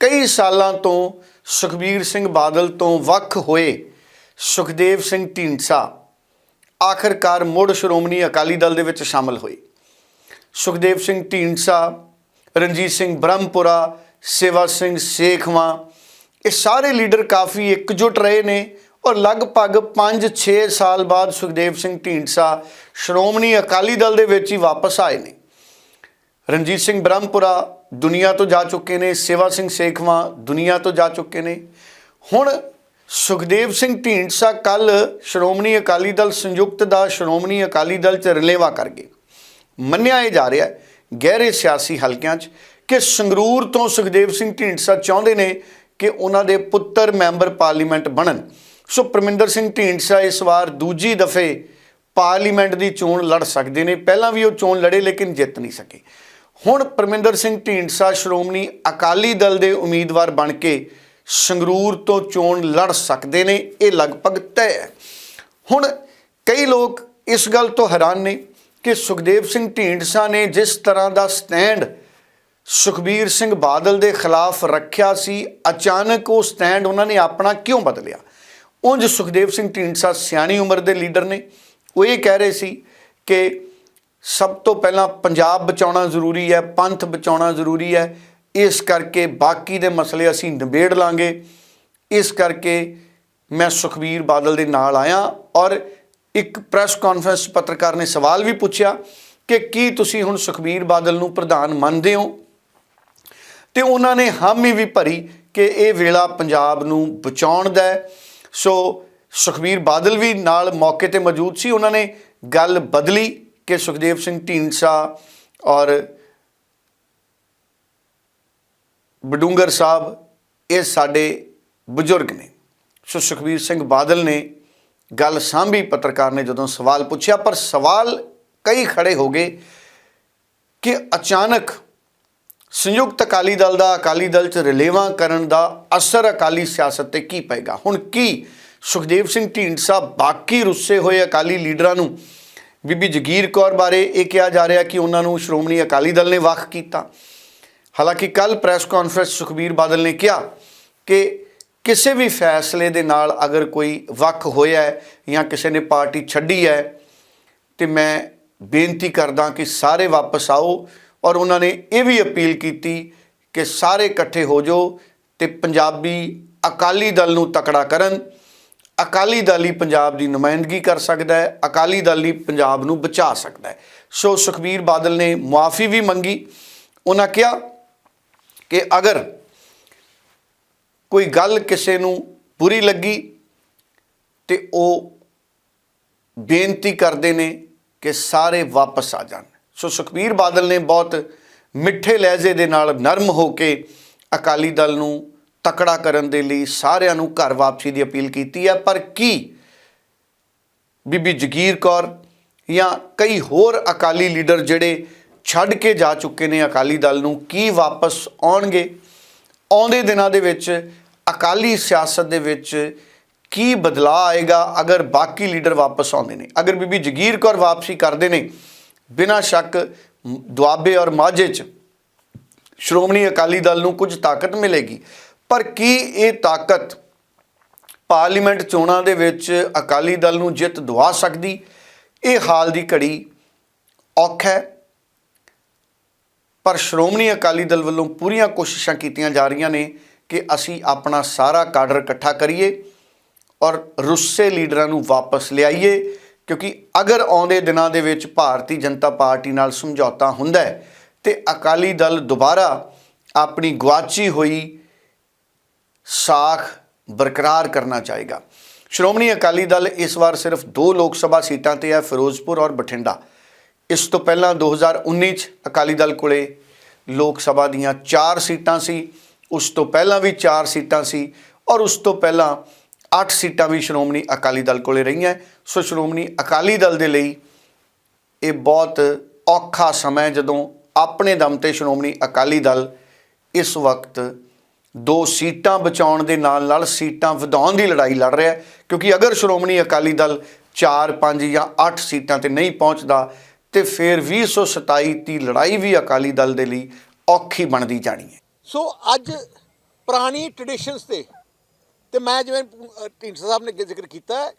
ਕਈ ਸਾਲਾਂ ਤੋਂ ਸੁਖਬੀਰ ਸਿੰਘ ਬਾਦਲ ਤੋਂ ਵੱਖ ਹੋਏ ਸੁਖਦੇਵ ਸਿੰਘ ਢੀਂਡਸਾ ਆਖਰਕਾਰ ਮੁੜ ਸ਼੍ਰੋਮਣੀ ਅਕਾਲੀ ਦਲ ਦੇ ਵਿੱਚ ਸ਼ਾਮਲ ਹੋਏ। ਸੁਖਦੇਵ ਸਿੰਘ ਢੀਂਡਸਾ, ਰਣਜੀਤ ਸਿੰਘ ਬ੍ਰਹਮਪੁਰਾ, ਸੇਵਾ ਸਿੰਘ ਸੇਖਵਾਂ, ਇਹ ਸਾਰੇ ਲੀਡਰ ਕਾਫੀ ਇਕਜੁੱਟ ਰਹੇ ਨੇ ਔਰ ਲਗਭਗ 5-6 ਸਾਲ ਬਾਅਦ ਸੁਖਦੇਵ ਸਿੰਘ ਢੀਂਡਸਾ ਸ਼੍ਰੋਮਣੀ ਅਕਾਲੀ ਦਲ ਦੇ ਵਿੱਚ ਹੀ ਵਾਪਸ ਆਏ ਨੇ। ਰਣਜੀਤ ਸਿੰਘ ਬ੍ਰਹਮਪੁਰਾ ਦੁਨੀਆ ਤੋਂ ਜਾ ਚੁੱਕੇ ਨੇ, ਸੇਵਾ ਸਿੰਘ ਸੇਖਵਾਂ ਦੁਨੀਆ ਤੋਂ ਜਾ ਚੁੱਕੇ ਨੇ। ਹੁਣ ਸੁਖਦੇਵ ਸਿੰਘ ਢੀਂਡਸਾ ਕੱਲ ਸ਼੍ਰੋਮਣੀ ਅਕਾਲੀ ਦਲ ਸੰਯੁਕਤ ਦਾ ਸ਼੍ਰੋਮਣੀ ਅਕਾਲੀ ਦਲ ਚ ਰਲੇਵਾ ਕਰ ਗਏ। ਮੰਨਿਆ ਇਹ ਜਾ ਰਿਹਾ ਗਹਿਰੇ ਸਿਆਸੀ ਹਲਕਿਆਂ 'ਚ ਕਿ ਸੰਗਰੂਰ ਤੋਂ ਸੁਖਦੇਵ ਸਿੰਘ ਢੀਂਡਸਾ ਚਾਹੁੰਦੇ ਨੇ ਕਿ ਉਹਨਾਂ ਦੇ ਪੁੱਤਰ ਮੈਂਬਰ ਪਾਰਲੀਮੈਂਟ ਬਣਨ। ਸੋ ਪਰਮਿੰਦਰ ਸਿੰਘ ਢੀਂਡਸਾ ਇਸ ਵਾਰ ਦੂਜੀ ਦਫੇ ਪਾਰਲੀਮੈਂਟ ਦੀ ਚੋਣ ਲੜ ਸਕਦੇ ਨੇ। ਪਹਿਲਾਂ ਵੀ ਉਹ ਚੋਣ ਲੜੇ, ਲੇਕਿਨ ਜਿੱਤ ਨਹੀਂ ਸਕੇ। ਹੁਣ ਪਰਮਿੰਦਰ ਸਿੰਘ ਢੀਂਡਸਾ ਸ਼੍ਰੋਮਣੀ ਅਕਾਲੀ ਦਲ ਦੇ ਉਮੀਦਵਾਰ ਬਣ ਕੇ ਸੰਗਰੂਰ ਤੋਂ ਚੋਣ ਲੜ ਸਕਦੇ ਨੇ, ਇਹ ਲਗਭਗ ਤੈਅ ਹੈ। ਹੁਣ ਕਈ ਲੋਕ ਇਸ ਗੱਲ ਤੋਂ ਹੈਰਾਨ ਨੇ ਕਿ ਸੁਖਦੇਵ ਸਿੰਘ ਢੀਂਡਸਾ ਨੇ ਜਿਸ ਤਰ੍ਹਾਂ ਦਾ ਸਟੈਂਡ ਸੁਖਬੀਰ ਸਿੰਘ ਬਾਦਲ ਦੇ ਖਿਲਾਫ ਰੱਖਿਆ ਸੀ, ਅਚਾਨਕ ਉਹ ਸਟੈਂਡ ਉਹਨਾਂ ਨੇ ਆਪਣਾ ਕਿਉਂ ਬਦਲਿਆ? ਉਂਝ ਸੁਖਦੇਵ ਸਿੰਘ ਢੀਂਡਸਾ ਸਿਆਣੀ ਉਮਰ ਦੇ ਲੀਡਰ ਨੇ। ਉਹ ਇਹ ਕਹਿ ਰਹੇ ਸੀ ਕਿ ਸਭ ਤੋਂ ਪਹਿਲਾਂ ਪੰਜਾਬ ਬਚਾਉਣਾ ਜ਼ਰੂਰੀ ਹੈ, ਪੰਥ ਬਚਾਉਣਾ ਜ਼ਰੂਰੀ ਹੈ। ਇਸ ਕਰਕੇ ਬਾਕੀ ਦੇ ਮਸਲੇ ਅਸੀਂ ਨਿਬੇੜ ਲਾਂਗੇ। ਇਸ ਕਰਕੇ ਮੈਂ ਸੁਖਬੀਰ ਬਾਦਲ ਦੇ ਨਾਲ ਆਇਆ ਔਰ ਇੱਕ ਪ੍ਰੈਸ ਕਾਨਫਰੰਸ ਪੱਤਰਕਾਰ ਨੇ ਸਵਾਲ ਵੀ ਪੁੱਛਿਆ ਕਿ ਕੀ ਤੁਸੀਂ ਹੁਣ ਸੁਖਬੀਰ ਬਾਦਲ ਨੂੰ ਪ੍ਰਧਾਨ ਮੰਨਦੇ ਹੋ? ਤੇ ਉਹਨਾਂ ਨੇ ਹਾਮੀ ਵੀ ਭਰੀ ਕਿ ਇਹ ਵੇਲਾ ਪੰਜਾਬ ਨੂੰ ਬਚਾਉਣ ਦਾ ਸੋ ਸੁਖਬੀਰ ਬਾਦਲ ਵੀ ਨਾਲ ਮੌਕੇ ਤੇ ਮੌਜੂਦ ਸੀ, ਉਹਨਾਂ ਨੇ ਗੱਲ ਬਦਲੀ। ਕਿ ਸੁਖਦੇਵ ਸਿੰਘ ਢੀਂਡਸਾ ਔਰ ਬਡੂੰਗਰ ਸਾਹਿਬ, ਇਹ ਸਾਡੇ ਬਜ਼ੁਰਗ ਨੇ। ਸੋ ਸੁਖਬੀਰ ਸਿੰਘ ਬਾਦਲ ਨੇ ਗੱਲ ਸਾਂਭੀ, ਪੱਤਰਕਾਰ ਨੇ ਜਦੋਂ ਸਵਾਲ ਪੁੱਛਿਆ, ਪਰ ਸਵਾਲ ਕਈ ਖੜੇ ਹੋ ਗਏ ਕਿ ਅਚਾਨਕ ਸੰਯੁਕਤ ਅਕਾਲੀ ਦਲ ਦਾ ਅਕਾਲੀ ਦਲ ਚ ਰਲੇਵਾਂ ਕਰਨ ਦਾ ਅਸਰ ਅਕਾਲੀ ਸਿਆਸਤ ਤੇ ਕੀ ਪਏਗਾ? ਹੁਣ ਕੀ ਸੁਖਦੇਵ ਸਿੰਘ ਢੀਂਡਸਾ ਬਾਕੀ ਰੁੱਸੇ ਹੋਏ ਅਕਾਲੀ ਲੀਡਰਾਂ ਨੂੰ ਬੀਬੀ ਜਗੀਰ ਕੌਰ ਬਾਰੇ ਇਹ ਕਿਹਾ ਜਾ ਰਿਹਾ ਕਿ ਉਹਨਾਂ ਨੂੰ ਸ਼੍ਰੋਮਣੀ ਅਕਾਲੀ ਦਲ ਨੇ ਵੱਖ ਕੀਤਾ। ਹਾਲਾਂਕਿ ਕੱਲ ਪ੍ਰੈਸ ਕਾਨਫਰੰਸ ਸੁਖਬੀਰ ਬਾਦਲ ਨੇ ਕਿਹਾ ਕਿ ਕਿਸੇ ਵੀ ਫੈਸਲੇ ਦੇ ਨਾਲ ਅਗਰ ਕੋਈ ਵੱਖ ਹੋਇਆ ਹੈ ਜਾਂ ਕਿਸੇ ਨੇ ਪਾਰਟੀ ਛੱਡੀ ਹੈ, ਤੇ ਮੈਂ ਬੇਨਤੀ ਕਰਦਾ ਕਿ ਸਾਰੇ ਵਾਪਸ ਆਓ ਔਰ ਉਹਨਾਂ ਨੇ ਇਹ ਵੀ ਅਪੀਲ ਕੀਤੀ ਕਿ ਸਾਰੇ ਇਕੱਠੇ ਹੋ ਜਾਓ ਤੇ ਪੰਜਾਬੀ ਅਕਾਲੀ ਦਲ ਨੂੰ ਤਕੜਾ ਕਰਨ ਅਕਾਲੀ ਦਲ ਹੀ ਪੰਜਾਬ ਦੀ ਨੁਮਾਇੰਦਗੀ ਕਰ ਸਕਦਾ ਹੈ, ਅਕਾਲੀ ਦਲ ਹੀ ਪੰਜਾਬ ਨੂੰ ਬਚਾ ਸਕਦਾ ਹੈ। ਸੋ ਸੁਖਬੀਰ ਬਾਦਲ ਨੇ ਮੁਆਫੀ ਵੀ ਮੰਗੀ। ਉਹਨਾਂ ਕਿਹਾ ਕਿ ਅਗਰ ਕੋਈ ਗੱਲ ਕਿਸੇ ਨੂੰ ਬੁਰੀ ਲੱਗੀ ਤੇ ਉਹ ਬੇਨਤੀ ਕਰਦੇ ਨੇ ਕਿ ਸਾਰੇ ਵਾਪਸ ਆ ਜਾਣ। ਸੋ ਸੁਖਬੀਰ ਬਾਦਲ ਨੇ ਬਹੁਤ ਮਿੱਠੇ ਲਹਿਜੇ ਦੇ ਨਾਲ ਨਰਮ ਹੋ ਕੇ ਅਕਾਲੀ ਦਲ ਨੂੰ ਤਕੜਾ ਕਰਨ ਦੇ ਲਈ ਸਾਰਿਆਂ ਨੂੰ ਘਰ ਵਾਪਸੀ ਦੀ ਅਪੀਲ ਕੀਤੀ ਹੈ। ਪਰ ਕੀ ਬੀਬੀ ਜਗੀਰ ਕੌਰ ਜਾਂ ਕਈ ਹੋਰ ਅਕਾਲੀ ਲੀਡਰ ਜਿਹੜੇ ਛੱਡ ਕੇ ਜਾ ਚੁੱਕੇ ਨੇ ਅਕਾਲੀ ਦਲ ਨੂੰ ਕੀ ਵਾਪਸ ਆਉਣਗੇ? ਆਉਂਦੇ ਦਿਨਾਂ ਦੇ ਵਿੱਚ ਅਕਾਲੀ ਸਿਆਸਤ ਦੇ ਵਿੱਚ ਕੀ ਬਦਲਾਅ ਆਏਗਾ? ਅਗਰ ਬਾਕੀ ਲੀਡਰ ਵਾਪਸ ਆਉਂਦੇ ਨੇ, ਅਗਰ ਬੀਬੀ ਜਗੀਰ ਕੌਰ ਵਾਪਸੀ ਕਰਦੇ ਨੇ, ਬਿਨਾਂ ਸ਼ੱਕ ਦੁਆਬੇ ਔਰ ਮਾਝੇ 'ਚ ਸ਼੍ਰੋਮਣੀ ਅਕਾਲੀ ਦਲ ਨੂੰ ਕੁਝ ਤਾਕਤ ਮਿਲੇਗੀ। ਪਰ ਕੀ ਇਹ ਤਾਕਤ ਪਾਰਲੀਮੈਂਟ ਚੋਣਾਂ ਦੇ ਵਿੱਚ ਅਕਾਲੀ ਦਲ ਨੂੰ ਜਿੱਤ ਦਵਾ ਸਕਦੀ? ਇਹ ਹਾਲ ਦੀ ਘੜੀ ਔਖਾ ਹੈ। ਪਰ ਸ਼੍ਰੋਮਣੀ ਅਕਾਲੀ ਦਲ ਵੱਲੋਂ ਪੂਰੀਆਂ ਕੋਸ਼ਿਸ਼ਾਂ ਕੀਤੀਆਂ ਜਾ ਰਹੀਆਂ ਨੇ ਕਿ ਅਸੀਂ ਆਪਣਾ ਸਾਰਾ ਕਾਡਰ ਇਕੱਠਾ ਕਰੀਏ ਔਰ ਰੁੱਸੇ ਲੀਡਰਾਂ ਨੂੰ ਵਾਪਸ ਲਿਆਈਏ, ਕਿਉਂਕਿ ਅਗਰ ਆਉਂਦੇ ਦਿਨਾਂ ਦੇ ਵਿੱਚ ਭਾਰਤੀ ਜਨਤਾ ਪਾਰਟੀ ਨਾਲ ਸਮਝੌਤਾ ਹੁੰਦਾ ਹੈ ਤੇ ਅਕਾਲੀ ਦਲ ਦੁਬਾਰਾ ਆਪਣੀ ਗਵਾਚੀ ਹੋਈ ਸਾਖ ਬਰਕਰਾਰ ਕਰਨਾ ਚਾਹੇਗਾ। ਸ਼੍ਰੋਮਣੀ ਅਕਾਲੀ ਦਲ ਇਸ ਵਾਰ ਸਿਰਫ ਦੋ ਲੋਕ ਸਭਾ ਸੀਟਾਂ ਤੇ ਹੈ, ਫਿਰੋਜ਼ਪੁਰ ਔਰ ਬਠਿੰਡਾ। ਇਸ ਤੋਂ ਪਹਿਲਾਂ 2019 ਚ ਅਕਾਲੀ ਦਲ ਕੋਲੇ ਲੋਕ ਸਭਾ ਦੀਆਂ 4 ਸੀਟਾਂ ਸੀ, ਉਸ ਤੋਂ ਪਹਿਲਾਂ ਵੀ 4 ਸੀਟਾਂ ਸੀ ਔਰ ਉਸ ਤੋਂ ਪਹਿਲਾਂ 8 ਸੀਟਾਂ ਵੀ ਸ਼੍ਰੋਮਣੀ ਅਕਾਲੀ ਦਲ ਕੋਲੇ ਰਹੀਆਂ। ਸੋ ਸ਼੍ਰੋਮਣੀ ਅਕਾਲੀ ਦਲ ਦੇ ਲਈ ਇਹ ਬਹੁਤ ਔਖਾ ਸਮਾਂ ਜਦੋਂ ਆਪਣੇ ਦਮ ਤੇ ਸ਼੍ਰੋਮਣੀ ਅਕਾਲੀ ਦਲ ਇਸ ਵਕਤ ਦੋ ਸੀਟਾਂ ਬਚਾਉਣ ਦੇ ਨਾਲ ਨਾਲ ਸੀਟਾਂ ਵਧਾਉਣ ਦੀ ਲੜਾਈ ਲੜ ਰਿਹਾ ਹੈ, ਕਿਉਂਕਿ ਅਗਰ ਸ਼੍ਰੋਮਣੀ ਅਕਾਲੀ ਦਲ 4 5 ਜਾਂ 8 ਸੀਟਾਂ ਤੇ ਨਹੀਂ ਪਹੁੰਚਦਾ, ਤੇ ਫਿਰ 2027 ਦੀ ਲੜਾਈ ਵੀ ਅਕਾਲੀ ਦਲ ਦੇ ਲਈ ਔਖੀ ਬਣਦੀ ਜਾਣੀ ਹੈ। ਸੋ ਅੱਜ ਪੁਰਾਣੀ ਟ੍ਰੈਡੀਸ਼ਨਸ ਤੇ ਤੇ ਮੈਂ ਜਿਵੇਂ ਢੀਂਡਸਾ ਸਾਹਿਬ ਨੇ ਜ਼ਿਕਰ ਕੀਤਾ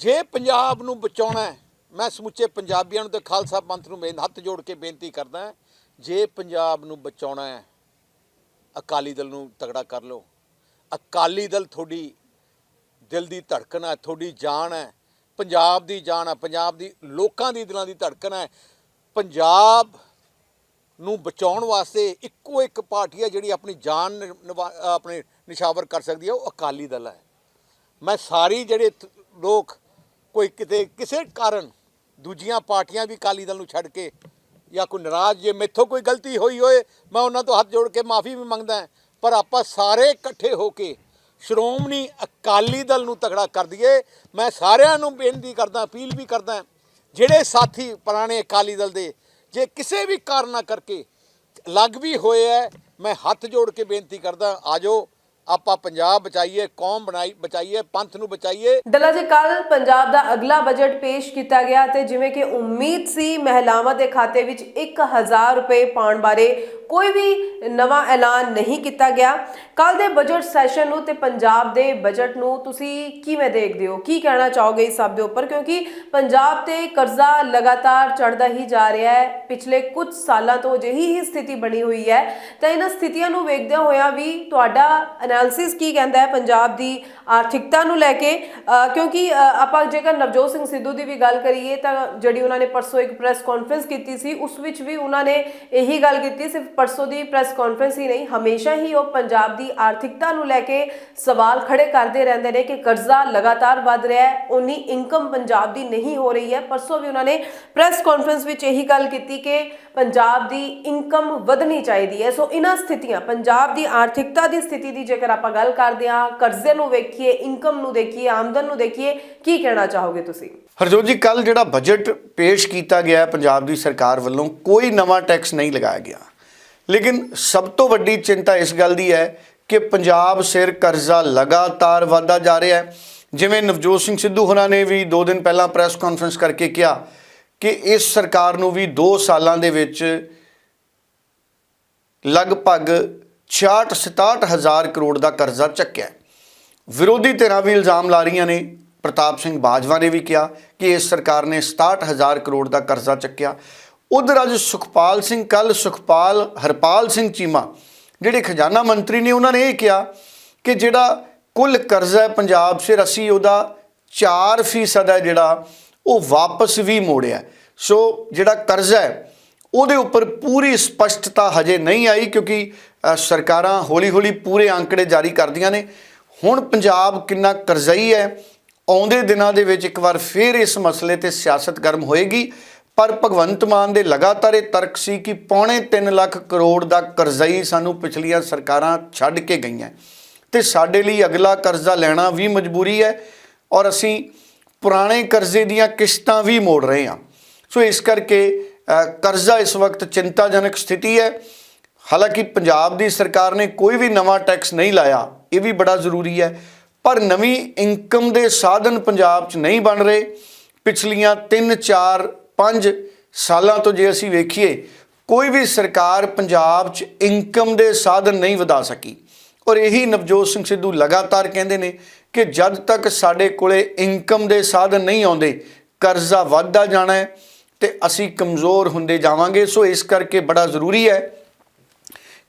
ਜੇ ਪੰਜਾਬ ਨੂੰ ਬਚਾਉਣਾ ਹੈ, ਮੈਂ ਸਮੁੱਚੇ ਪੰਜਾਬੀਆਂ ਨੂੰ ਤੇ ਖਾਲਸਾ ਪੰਥ ਨੂੰ ਬੇਨ- ਹੱਥ ਜੋੜ ਕੇ ਬੇਨਤੀ ਕਰਦਾ ਜੇ ਪੰਜਾਬ ਨੂੰ ਬਚਾਉਣਾ ਹੈ ਅਕਾਲੀ ਦਲ ਨੂੰ ਤਗੜਾ ਕਰ ਲਓ। ਅਕਾਲੀ ਦਲ ਤੁਹਾਡੀ ਦਿਲ ਦੀ ਧੜਕਣ ਹੈ, ਤੁਹਾਡੀ ਜਾਨ ਹੈ। ਪੰਜਾਬ ਦੀ ਜਾਨ ਹੈ, ਪੰਜਾਬ ਦੀ, ਲੋਕਾਂ ਦੀ ਦਿਲਾਂ ਦੀ ਧੜਕਣ ਹੈ। ਪੰਜਾਬ ਨੂੰ ਬਚਾਉਣ ਵਾਸਤੇ ਇੱਕੋ ਇੱਕ ਪਾਰਟੀ ਹੈ ਜਿਹੜੀ ਆਪਣੀ ਜਾਨ ਨਿਵਾ- ਆਪਣੇ ਨਿਸ਼ਾਵਰ ਕਰ ਸਕਦੀ ਹੈ, ਉਹ ਅਕਾਲੀ ਦਲ ਹੈ। ਮੈਂ ਸਾਰੀ ਜਿਹੜੇ ਲੋਕ ਕੋਈ ਕਿਤੇ, ਕਿਸੇ ਕਾਰਨ ਦੂਜੀਆਂ ਪਾਰਟੀਆਂ ਵੀ ਅਕਾਲੀ ਦਲ ਨੂੰ ਛੱਡ ਕੇ ਜਾਂ ਕੋਈ ਨਾਰਾਜ਼ ਜੇ ਮੈਥੋਂ ਕੋਈ ਗਲਤੀ ਹੋਈ ਹੋਏ, ਮੈਂ ਉਹਨਾਂ ਤੋਂ ਹੱਥ ਜੋੜ ਕੇ ਮਾਫੀ ਵੀ ਮੰਗਦਾ ਪਰ ਆਪਾਂ ਸਾਰੇ ਇਕੱਠੇ ਹੋ ਕੇ ਸ਼੍ਰੋਮਣੀ ਅਕਾਲੀ ਦਲ ਨੂੰ ਤਗੜਾ ਕਰ ਦਈਏ। ਮੈਂ ਸਾਰਿਆਂ ਨੂੰ ਬੇਨਤੀ ਕਰਦਾ, ਅਪੀਲ ਵੀ ਕਰਦਾ ਜਿਹੜੇ ਸਾਥੀ ਪੁਰਾਣੇ ਅਕਾਲੀ ਦਲ ਦੇ, ਜੇ ਕਿਸੇ ਵੀ ਕਾਰਨਾ ਕਰਕੇ ਲੱਗ ਵੀ ਹੋਏ ਹੈ, ਮੈਂ ਹੱਥ ਜੋੜ ਕੇ ਬੇਨਤੀ ਕਰਦਾ ਆਜੋ ਆਪਾਂ ਪੰਜਾਬ ਬਚਾਈਏ, ਕੌਮ ਬਣਾਈ, ਬਚਾਈਏ, ਪੰਥ ਨੂੰ ਬਚਾਈਏ। ਡੱਲਾ ਜੀ ਕੱਲ ਪੰਜਾਬ ਦਾ ਅਗਲਾ ਬਜਟ ਪੇਸ਼ ਕੀਤਾ ਗਿਆ ਤੇ ਜਿਵੇਂ ਕਿ ਉਮੀਦ ਸੀ ਮਹਿਲਾਵਾਂ ਦੇ ਖਾਤੇ ਵਿੱਚ 1000 ਰੁਪਏ ਪਾਉਣ ਬਾਰੇ ਕੋਈ ਵੀ ਨਵਾਂ ਐਲਾਨ ਨਹੀਂ ਕੀਤਾ ਗਿਆ। ਕੱਲ ਦੇ ਬਜਟ ਸੈਸ਼ਨ ਨੂੰ ਤੇ ਪੰਜਾਬ ਦੇ ਬਜਟ ਨੂੰ ਤੁਸੀਂ ਕਿਵੇਂ ਦੇਖਦੇ ਹੋ? ਕੀ ਕਹਿਣਾ ਚਾਹੋਗੇ ਇਸ ਸਭ ਦੇ ਉੱਪਰ? ਕਿਉਂਕਿ ਪੰਜਾਬ ਤੇ ਕਰਜ਼ਾ ਲਗਾਤਾਰ ਚੜਦਾ ਹੀ ਜਾ ਰਿਹਾ ਹੈ। ਪਿਛਲੇ ਕੁਝ ਸਾਲਾਂ ਤੋਂ ਅਜਿਹੀ ਹੀ ਸਥਿਤੀ ਬਣੀ ਹੋਈ ਹੈ। ਤਾਂ ਇਹਨਾਂ ਸਥਿਤੀਆਂ ਨੂੰ ਵੇਖਦਿਆਂ ਹੋਇਆਂ ਵੀ ਤੁਹਾਡਾ ਐਨਾਲਿਸਿਸ ਕੀ ਕਹਿੰਦਾ ਹੈ ਪੰਜਾਬ ਦੀ ਆਰਥਿਕਤਾ ਨੂੰ ਲੈ ਕੇ? ਕਿਉਂਕਿ ਆਪਾਂ ਜੇਕਰ ਨਵਜੋਤ ਸਿੰਘ ਸਿੱਧੂ ਦੀ ਵੀ ਗੱਲ ਕਰੀਏ ਤਾਂ ਜਿਹੜੀ ਉਹਨਾਂ ਨੇ ਪਰਸੋਂ ਇੱਕ ਪ੍ਰੈਸ ਕਾਨਫਰੰਸ ਕੀਤੀ ਸੀ, ਉਸ ਵਿੱਚ ਵੀ ਉਹਨਾਂ ਨੇ ਇਹੀ ਗੱਲ ਕੀਤੀ, ਸਿਰਫ ਪਰਸੋਂ ਦੀ ਪ੍ਰੈਸ ਕਾਨਫਰੰਸ ਹੀ ਨਹੀਂ, ਹਮੇਸ਼ਾ ਹੀ ਉਹ ਪੰਜਾਬ ਦੀ ਆਰਥਿਕਤਾ ਨੂੰ ਲੈ ਕੇ ਸਵਾਲ ਖੜੇ ਕਰਦੇ ਰਹਿੰਦੇ ਨੇ ਕਿ ਕਰਜ਼ਾ ਲਗਾਤਾਰ ਵੱਧ ਰਿਹਾ ਹੈ ਉਨੀ ਇਨਕਮ ਪੰਜਾਬ ਦੀ ਨਹੀਂ ਹੋ ਰਹੀ ਹੈ। ਪਰਸੋਂ ਵੀ ਉਹਨਾਂ ਨੇ ਪ੍ਰੈਸ ਕਾਨਫਰੰਸ ਵਿੱਚ ਇਹੀ ਗੱਲ ਕੀਤੀ ਕਿ ਪੰਜਾਬ ਦੀ ਇਨਕਮ ਵਧਣੀ ਚਾਹੀਦੀ ਹੈ। ਸੋ ਇਹਨਾਂ ਸਥਿਤੀਆਂ, ਪੰਜਾਬ ਦੀ ਆਰਥਿਕਤਾ ਦੀ ਸਥਿਤੀ ਦੀ ਜੇਕਰ ਆਪਾਂ ਗੱਲ ਕਰਦੇ ਹਾਂ, ਕਰਜ਼ੇ ਨੂੰ ਵੇਖੀਏ ਇਨਕਮ ਨੂੰ ਦੇਖੀਏ, ਆਮਦਨ ਨੂੰ ਦੇਖੀਏ, ਕੀ ਕਹਿਣਾ ਚਾਹੋਗੇ ਤੁਸੀਂ? ਹਰਜੋਤ ਜੀ ਕੱਲ ਜਿਹੜਾ ਬਜਟ ਪੇਸ਼ ਕੀਤਾ ਗਿਆ ਪੰਜਾਬ ਦੀ ਸਰਕਾਰ ਵੱਲੋਂ, ਕੋਈ ਨਵਾਂ ਟੈਕਸ ਨਹੀਂ ਲਗਾਇਆ ਗਿਆ। ਲੇਕਿਨ ਸਭ ਤੋਂ ਵੱਡੀ ਚਿੰਤਾ ਇਸ ਗੱਲ ਦੀ ਹੈ ਕਿ ਪੰਜਾਬ ਸਿਰ ਕਰਜ਼ਾ ਲਗਾਤਾਰ ਵਧਦਾ ਜਾ ਰਿਹਾ ਹੈ। ਜਿਵੇਂ ਨਵਜੋਤ ਸਿੰਘ ਸਿੱਧੂ ਹੋਰਾਂ ਨੇ ਵੀ 2 ਦਿਨ ਪਹਿਲਾਂ ਪ੍ਰੈਸ ਕਾਨਫਰੰਸ ਕਰਕੇ ਕਿਹਾ ਕਿ ਇਸ ਸਰਕਾਰ ਨੂੰ ਵੀ 2 ਸਾਲਾਂ ਦੇ ਵਿੱਚ ਲਗਭਗ 66 67 ਹਜ਼ਾਰ ਕਰੋੜ ਦਾ ਕਰਜ਼ਾ ਚੱਕਿਆ ਵਿਰੋਧੀ ਧਿਰਾਂ ਵੀ ਇਲਜ਼ਾਮ ਲਾ ਰਹੀਆਂ ਨੇ। ਪ੍ਰਤਾਪ ਸਿੰਘ ਬਾਜਵਾ ਨੇ ਵੀ ਕਿਹਾ ਕਿ ਇਸ ਸਰਕਾਰ ਨੇ 67000 ਕਰੋੜ ਦਾ ਕਰਜ਼ਾ ਚੱਕਿਆ। ਉਧਰ ਅੱਜ ਸੁਖਪਾਲ ਸਿੰਘ ਕੱਲ ਸੁਖਪਾਲ ਹਰਪਾਲ ਸਿੰਘ ਚੀਮਾ, ਜਿਹੜੇ ਖਜ਼ਾਨਾ ਮੰਤਰੀ ਨੇ, ਉਹਨਾਂ ਨੇ ਇਹ ਕਿਹਾ ਕਿ ਜਿਹੜਾ ਕੁੱਲ ਕਰਜ਼ਾ ਹੈ ਪੰਜਾਬ ਸਿਰ, ਅਸੀਂ ਉਹਦਾ 4% ਹੈ ਜਿਹੜਾ, ਉਹ ਵਾਪਸ ਵੀ ਮੋੜਿਆ ਸੋ ਜਿਹੜਾ ਕਰਜ਼ਾ ਹੈ, ਉਹਦੇ ਉੱਪਰ ਪੂਰੀ ਸਪਸ਼ਟਤਾ ਹਜੇ ਨਹੀਂ ਆਈ ਕਿਉਂਕਿ ਸਰਕਾਰਾਂ ਹੌਲੀ-ਹੌਲੀ ਪੂਰੇ ਅੰਕੜੇ ਜਾਰੀ ਕਰਦੀਆਂ ਨੇ। ਹੁਣ ਪੰਜਾਬ ਕਿੰਨਾ ਕਰਜ਼ਈ ਹੈ, ਆਉਂਦੇ ਦਿਨਾਂ ਦੇ ਵਿੱਚ ਇੱਕ ਵਾਰ ਫੇਰ ਇਸ ਮਸਲੇ ਤੇ ਸਿਆਸਤ ਗਰਮ ਹੋਏਗੀ। ਪਰ ਭਗਵੰਤ ਮਾਨ ਦੇ ਲਗਾਤਾਰ ਇਹ ਤਰਕ ਸੀ ਕਿ ਪੌਣੇ 3 ਲੱਖ ਕਰੋੜ ਦਾ ਕਰਜ਼ਈ ਸਾਨੂੰ ਪਿਛਲੀਆਂ ਸਰਕਾਰਾਂ ਛੱਡ ਕੇ ਗਈਆਂ। ਤੇ ਸਾਡੇ ਲਈ ਅਗਲਾ ਕਰਜ਼ਾ ਲੈਣਾ ਵੀ ਮਜਬੂਰੀ ਹੈ ਔਰ ਅਸੀਂ ਪੁਰਾਣੇ ਕਰਜ਼ੇ ਦੀਆਂ ਕਿਸ਼ਤਾਂ ਵੀ ਮੋੜ ਰਹੇ ਹਾਂ। ਸੋ ਇਸ ਕਰਕੇ ਕਰਜ਼ਾ ਇਸ ਵਕਤ ਚਿੰਤਾਜਨਕ ਸਥਿਤੀ ਹੈ। ਹਾਲਾਂਕਿ ਪੰਜਾਬ ਦੀ ਸਰਕਾਰ ਨੇ ਕੋਈ ਵੀ ਨਵਾਂ ਟੈਕਸ ਨਹੀਂ ਲਾਇਆ, ਇਹ ਵੀ ਬੜਾ ਜ਼ਰੂਰੀ ਹੈ। ਪਰ ਨਵੀਂ ਇਨਕਮ ਦੇ ਸਾਧਨ ਪੰਜਾਬ 'ਚ ਨਹੀਂ ਬਣ ਰਹੇ। ਪਿਛਲੀਆਂ 3 4 5 ਸਾਲਾਂ ਤੋਂ ਜੇ ਅਸੀਂ ਵੇਖੀਏ, ਕੋਈ ਵੀ ਸਰਕਾਰ ਪੰਜਾਬ 'ਚ ਇਨਕਮ ਦੇ ਸਾਧਨ ਨਹੀਂ ਵਧਾ ਸਕੀ। ਔਰ ਇਹੀ ਨਵਜੋਤ ਸਿੰਘ ਸਿੱਧੂ ਲਗਾਤਾਰ ਕਹਿੰਦੇ ਨੇ ਕਿ ਜਦ ਤੱਕ ਸਾਡੇ ਕੋਲੇ ਇਨਕਮ ਦੇ ਸਾਧਨ ਨਹੀਂ ਆਉਂਦੇ, ਕਰਜ਼ਾ ਵੱਧਦਾ ਜਾਣਾ ਹੈ ਤੇ ਅਸੀਂ ਕਮਜ਼ੋਰ ਹੁੰਦੇ ਜਾਵਾਂਗੇ। ਸੋ ਇਸ ਕਰਕੇ ਬੜਾ ਜ਼ਰੂਰੀ ਹੈ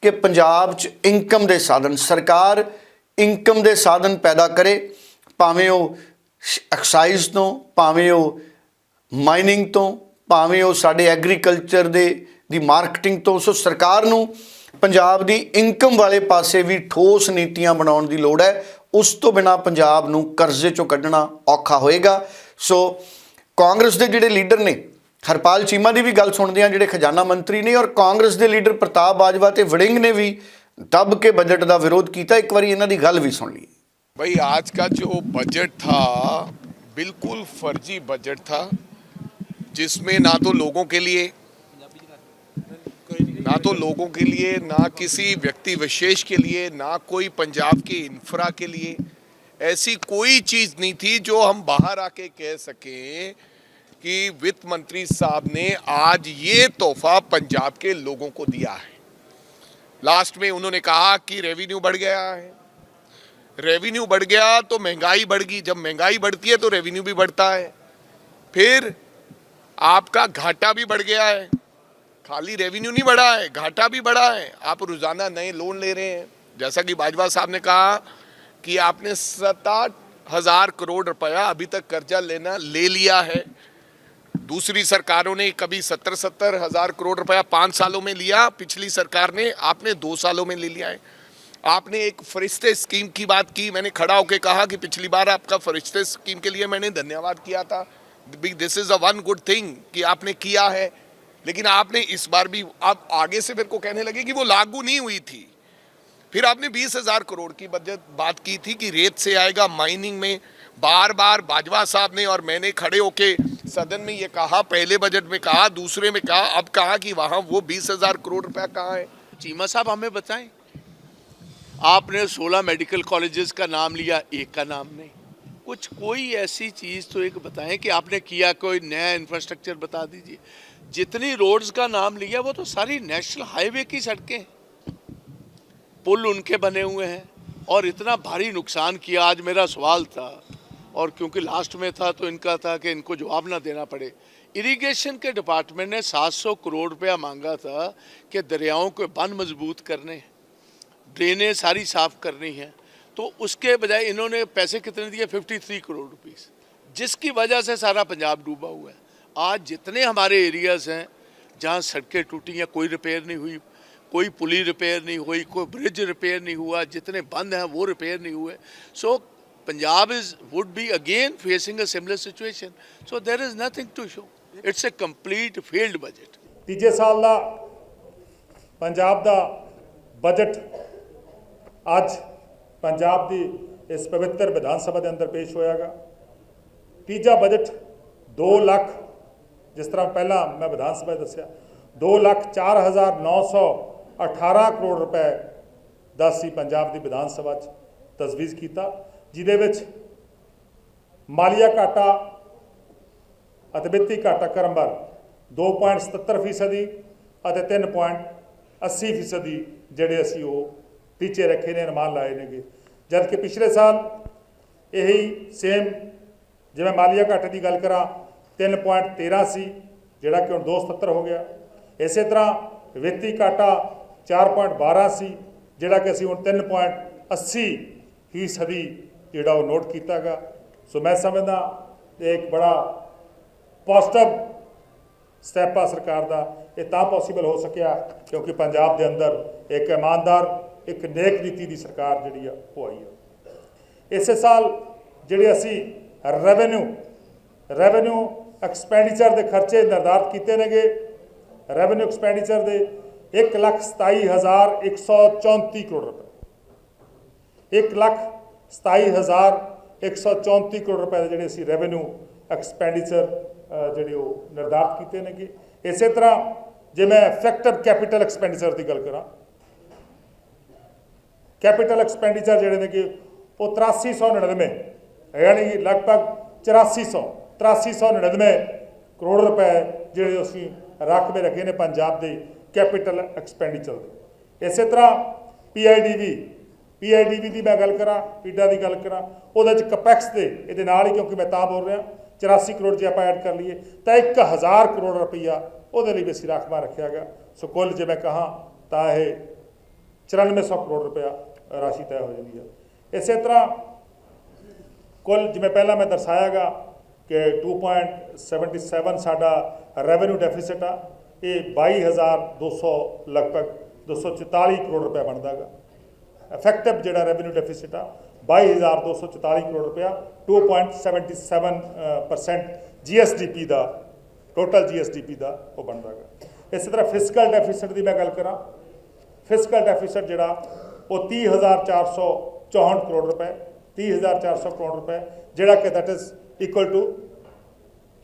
ਕਿ ਪੰਜਾਬ 'ਚ ਇਨਕਮ ਦੇ ਸਾਧਨ, ਸਰਕਾਰ ਇਨਕਮ ਦੇ ਸਾਧਨ ਪੈਦਾ ਕਰੇ, ਭਾਵੇਂ ਉਹ ਐਕਸਾਈਜ਼ ਤੋਂ, ਭਾਵੇਂ ਉਹ ਮਾਈਨਿੰਗ ਤੋਂ ਭਾਵੇਂ ਉਹ ਸਾਡੇ ਐਗਰੀਕਲਚਰ ਦੇ ਦੀ ਮਾਰਕੀਟਿੰਗ ਤੋਂ ਸੋ ਸਰਕਾਰ ਨੂੰ ਪੰਜਾਬ ਦੀ ਇਨਕਮ ਵਾਲੇ ਪਾਸੇ ਵੀ ਠੋਸ ਨੀਤੀਆਂ ਬਣਾਉਣ ਦੀ ਲੋੜ ਹੈ ਉਸ ਤੋਂ ਬਿਨਾ ਪੰਜਾਬ ਨੂੰ ਕਰਜ਼ੇ ਚੋਂ ਕੱਢਣਾ ਔਖਾ ਹੋਏਗਾ ਸੋ ਕਾਂਗਰਸ ਦੇ ਜਿਹੜੇ ਲੀਡਰ ਨੇ ਹਰਪਾਲ ਚੀਮਾ ਦੀ ਵੀ ਗੱਲ ਸੁਣਦੇ ਆ ਜਿਹੜੇ ਖਜ਼ਾਨਾ ਮੰਤਰੀ ਨੇ ਔਰ ਕਾਂਗਰਸ ਦੇ ਲੀਡਰ ਪ੍ਰਤਾਪ ਬਾਜਵਾ ਤੇ ਵੜਿੰਗ ਨੇ ਵੀ ਦੱਬ ਕੇ ਬਜਟ ਦਾ ਵਿਰੋਧ ਕੀਤਾ ਇੱਕ ਵਾਰੀ ਇਹਨਾਂ ਦੀ ਗੱਲ ਵੀ ਸੁਣ ਲਈਏ भाई आज का जो बजट था बिल्कुल फर्जी बजट था जिसमें ना तो लोगों के लिए, ना तो लोगों के लिए, ना किसी व्यक्ति विशेष के लिए, ना कोई पंजाब के इंफ्रा के लिए, ऐसी कोई चीज़ नहीं थी जो हम बाहर आके कह सकें कि वित्त मंत्री साहब ने आज ये तोहफा पंजाब के लोगों को दिया है। लास्ट में उन्होंने कहा कि रेवेन्यू बढ़ गया है। रेवेन्यू बढ़ गया तो महँगाई बढ़ गई जब महँगाई बढ़ती है तो रेवेन्यू भी बढ़ता है। फिर आपका घाटा भी बढ़ गया है। खाली रेवेन्यू नहीं बढ़ा है, घाटा भी बढ़ा है। आप रोज़ाना नए लोन ले रहे हैं। जैसा कि बाजवा साहब ने कहा कि आपने सताट हज़ार करोड़ रुपया अभी तक कर्जा लेना, ले लिया है। दूसरी सरकारों ने कभी सत्तर सत्तर हज़ार करोड़ रुपया पाँच सालों में लिया, पिछली सरकार ने, आपने दो सालों में ले लिया है। आपने एक फरिश्ते स्कीम की बात की, मैंने खड़ा होकर कहा कि पिछली बार आपका फरिश्ते स्कीम के लिए मैंने धन्यवाद किया था। This is a one good thing कि आपने किया है। लेकिन आपने इस बार भी, आप आगे से मेरे को कहने लगे कि वो लागू नहीं हुई थी। फिर आपने बीस हज़ार करोड़ की बजट बात की थी कि रेत से आएगा माइनिंग में। बार बार बाजवा साहब ने और मैंने खड़े होके सदन में ये कहा, पहले बजट में कहा, दूसरे में कहा, अब कहा कि वहाँ वो बीस हज़ार करोड़ रुपया कहाँ है? चीमा साहब, हमें बताएँ। आपने 16 मेडिकल कॉलेजेस का नाम लिया, एक का नाम नहीं। कुछ कोई ऐसी चीज़ तो एक बताएँ कि आपने किया कोई नया इंफ्रास्ट्रक्चर बता दीजिए। जितनी रोड्स का नाम लिया, वो तो सारी नेशनल हाईवे की सड़कें हैं। पुल उनके बने हुए हैं और इतना भारी नुकसान किया, आज मेरा सवाल था और क्योंकि लास्ट में था तो इनका था कि इनको जवाब ना देना पड़े। इरिगेशन के डिपार्टमेंट ने 700 करोड़ रुपया मांगा था कि दरियाओं के बंद मज़बूत करने, ड्रेनें सारी साफ़ करनी है। तो उसके बजाय इन्होंने पैसे कितने दिए 53 करोड़ रुपीस जिसकी वजह से सारा पंजाब डूबा हुआ है आज जितने हमारे एरियाज हैं जहाँ सड़कें टूटी हैं कोई रिपेयर नहीं हुई कोई पुली रिपेयर नहीं हुई कोई ब्रिज रिपेयर नहीं हुआ जितने बंद हैं वो रिपेयर नहीं हुए so Punjab is would be again facing a similar situation so there is nothing to show it's a complete failed budget ਤੀਜੇ ਸਾਲ ਦਾ ਪੰਜਾਬ ਦਾ ਬਜਟ ਅੱਜ ਪੰਜਾਬ ਦੀ ਇਸ ਪਵਿੱਤਰ ਵਿਧਾਨ ਸਭਾ ਦੇ ਅੰਦਰ ਪੇਸ਼ ਹੋਇਆਗਾ। ਤੀਜਾ ਬਜਟ 2 ਲੱਖ, ਜਿਸ ਤਰ੍ਹਾਂ ਪਹਿਲਾਂ ਮੈਂ ਵਿਧਾਨ ਸਭਾ ਦੱਸਿਆ 2 ਲੱਖ 4918 ਕਰੋੜ ਰੁਪਏ ਦਾ ਸੀ ਪੰਜਾਬ ਦੀ ਵਿਧਾਨ ਸਭਾ 'ਚ ਤਜਵੀਜ਼ ਕੀਤਾ, ਜਿਹਦੇ ਵਿੱਚ ਮਾਲੀਆ ਘਾਟਾ ਅਤੇ ਵਿੱਤੀ ਘਾਟਾ ਕਰਮਬਰ 2.77 ਫੀਸਦੀ ਅਤੇ 3.80 ਫੀਸਦੀ ਜਿਹੜੇ ਅਸੀਂ ਉਹ ਟੀਚੇ ਰੱਖੇ ਨੇ ਅਨੁਮਾਨ ਲਾਏ ਨੇਗੇ। ਜਦ ਕਿ ਪਿਛਲੇ ਸਾਲ ਇਹੀ ਸੇਮ ਜਿਵੇਂ ਮਾਲੀਆ ਘਾਟੇ ਦੀ ਗੱਲ ਕਰਾਂ 3.13 ਸੀ, ਜਿਹੜਾ ਕਿ ਹੁਣ 2.77 ਹੋ ਗਿਆ। ਇਸੇ ਤਰ੍ਹਾਂ ਵਿੱਤੀ ਘਾਟਾ 4.12 ਸੀ, ਜਿਹੜਾ ਕਿ ਅਸੀਂ ਹੁਣ 3.80 ਫੀਸਦੀ ਜਿਹੜਾ ਉਹ ਨੋਟ ਕੀਤਾਗਾ। ਸੋ ਮੈਂ ਸਮਝਦਾ ਇਹ ਇੱਕ ਬੜਾ ਪੋਜ਼ਿਟਿਵ ਸਟੈਪ ਆ ਸਰਕਾਰ ਦਾ। ਇਹ ਤਾਂ ਪੋਸੀਬਲ ਹੋ ਸਕਿਆ, ਕਿਉਂਕਿ ਪੰਜਾਬ ਦੇ ਅੰਦਰ ਇੱਕ ਇਮਾਨਦਾਰ ਇੱਕ ਨੇਕ ਨੀਤੀ ਦੀ ਸਰਕਾਰ ਜਿਹੜੀ ਆ, ਉਹ ਆਈ ਆ। ਇਸੇ ਸਾਲ ਜਿਹੜੇ ਅਸੀਂ ਰੈਵਨਿਊ ਰੈਵਨਿਊ ਐਕਸਪੈਂਡੀਚਰ ਦੇ ਖਰਚੇ ਨਿਰਧਾਰਤ ਕੀਤੇ ਨੇਗੇ ਰੈਵਨਿਊ ਐਕਸਪੈਂਡੀਚਰ ਦੇ 127134 ਕਰੋੜ ਰੁਪਏ। 127134 ਕਰੋੜ ਰੁਪਏ ਦੇ ਜਿਹੜੇ ਅਸੀਂ ਰੈਵਨਿਊ ਐਕਸਪੈਂਡੀਚਰ ਜਿਹੜੇ ਉਹ ਨਿਰਧਾਰਤ ਕੀਤੇ ਨੇਗੇ। ਇਸੇ ਤਰ੍ਹਾਂ ਜੇ ਮੈਂ ਇਫੈਕਟਿਵ ਕੈਪੀਟਲ ਐਕਸਪੈਂਡੀਚਰ ਦੀ ਗੱਲ ਕਰਾਂ ਕੈਪੀਟਲ ਐਕਸਪੈਂਡੀਚਰ ਜਿਹੜੇ ਨੇ ਕਿ ਉਹ 8399 ਯਾਨੀ ਕਿ ਲਗਭਗ 8400 8399 ਕਰੋੜ ਰੁਪਏ ਜਿਹੜੇ ਅਸੀਂ ਰਾਖਵੇਂ ਰੱਖੇ ਨੇ ਪੰਜਾਬ ਦੇ ਕੈਪੀਟਲ ਐਕਸਪੈਂਡੀਚਰ ਦੇ। ਇਸੇ ਤਰ੍ਹਾਂ ਪੀਆਈਡੀਵੀ ਪੀਆਈਡੀਵੀ ਦੀ ਮੈਂ ਗੱਲ ਕਰਾਂ ਪੀਡਾ ਦੀ ਗੱਲ ਕਰਾਂ, ਉਹਦੇ ਚ ਕਪੈਕਸ ਦੇ, ਇਹਦੇ ਨਾਲ ਹੀ ਕਿਉਂਕਿ ਮੈਂ ਤਾਂ ਬੋਲ ਰਿਹਾ 84 ਕਰੋੜ ਜੇ ਆਪਾਂ ਐਡ ਕਰ ਲਈਏ, ਤਾਂ 1000 ਕਰੋੜ ਰੁਪਈਆ ਉਹਦੇ ਲਈ ਵੀ ਅਸੀਂ ਰਾਖਵਾਂ ਰੱਖਿਆ ਗਿਆ। ਸੋ ਕੁੱਲ ਜੇ ਮੈਂ ਕਹਾਂ, ਤਾਂ ਇਹ 9400 ਕਰੋੜ ਰੁਪਇਆ ਰਾਸ਼ੀ ਤੈਅ ਹੋ ਜਾਂਦੀ ਹੈ ਇਸੇ ਤਰ੍ਹਾਂ ਕੁੱਲ ਜਿਵੇਂ ਪਹਿਲਾਂ ਮੈਂ ਦਰਸਾਇਆਗਾ ਕਿ 2.77 ਸਾਡਾ ਰੈਵਨਿਊ ਡੈਫਿਸਿਟ ਆ, ਇਹ 22200 ਲਗਭਗ 244 ਕਰੋੜ ਰੁਪਏ ਬਣਦਾਗਾ। ਇਫੈਕਟਿਵ ਜਿਹੜਾ ਰੈਵਨਿਊ ਡੈਫਿਸਿਟ ਆ 22244 ਕਰੋੜ ਰੁਪਇਆ 2.77% ਜੀਐਸਡੀਪੀ ਦਾ ਟੋਟਲ ਜੀਐਸਡੀਪੀ ਦਾ ਉਹ ਬਣਦਾਗਾ। ਇਸੇ ਤਰ੍ਹਾਂ ਫਿਸਕਲ ਡੈਫਿਸਿਟ ਦੀ ਮੈਂ ਗੱਲ ਕਰਾਂ। ਫਿਸਕਲ ਡੈਫਿਸਿਟ ਜਿਹੜਾ ਉਹ 30464 ਕਰੋੜ ਰੁਪਏ 30400 ਕਰੋੜ ਰੁਪਏ, ਜਿਹੜਾ ਕਿ that is equal to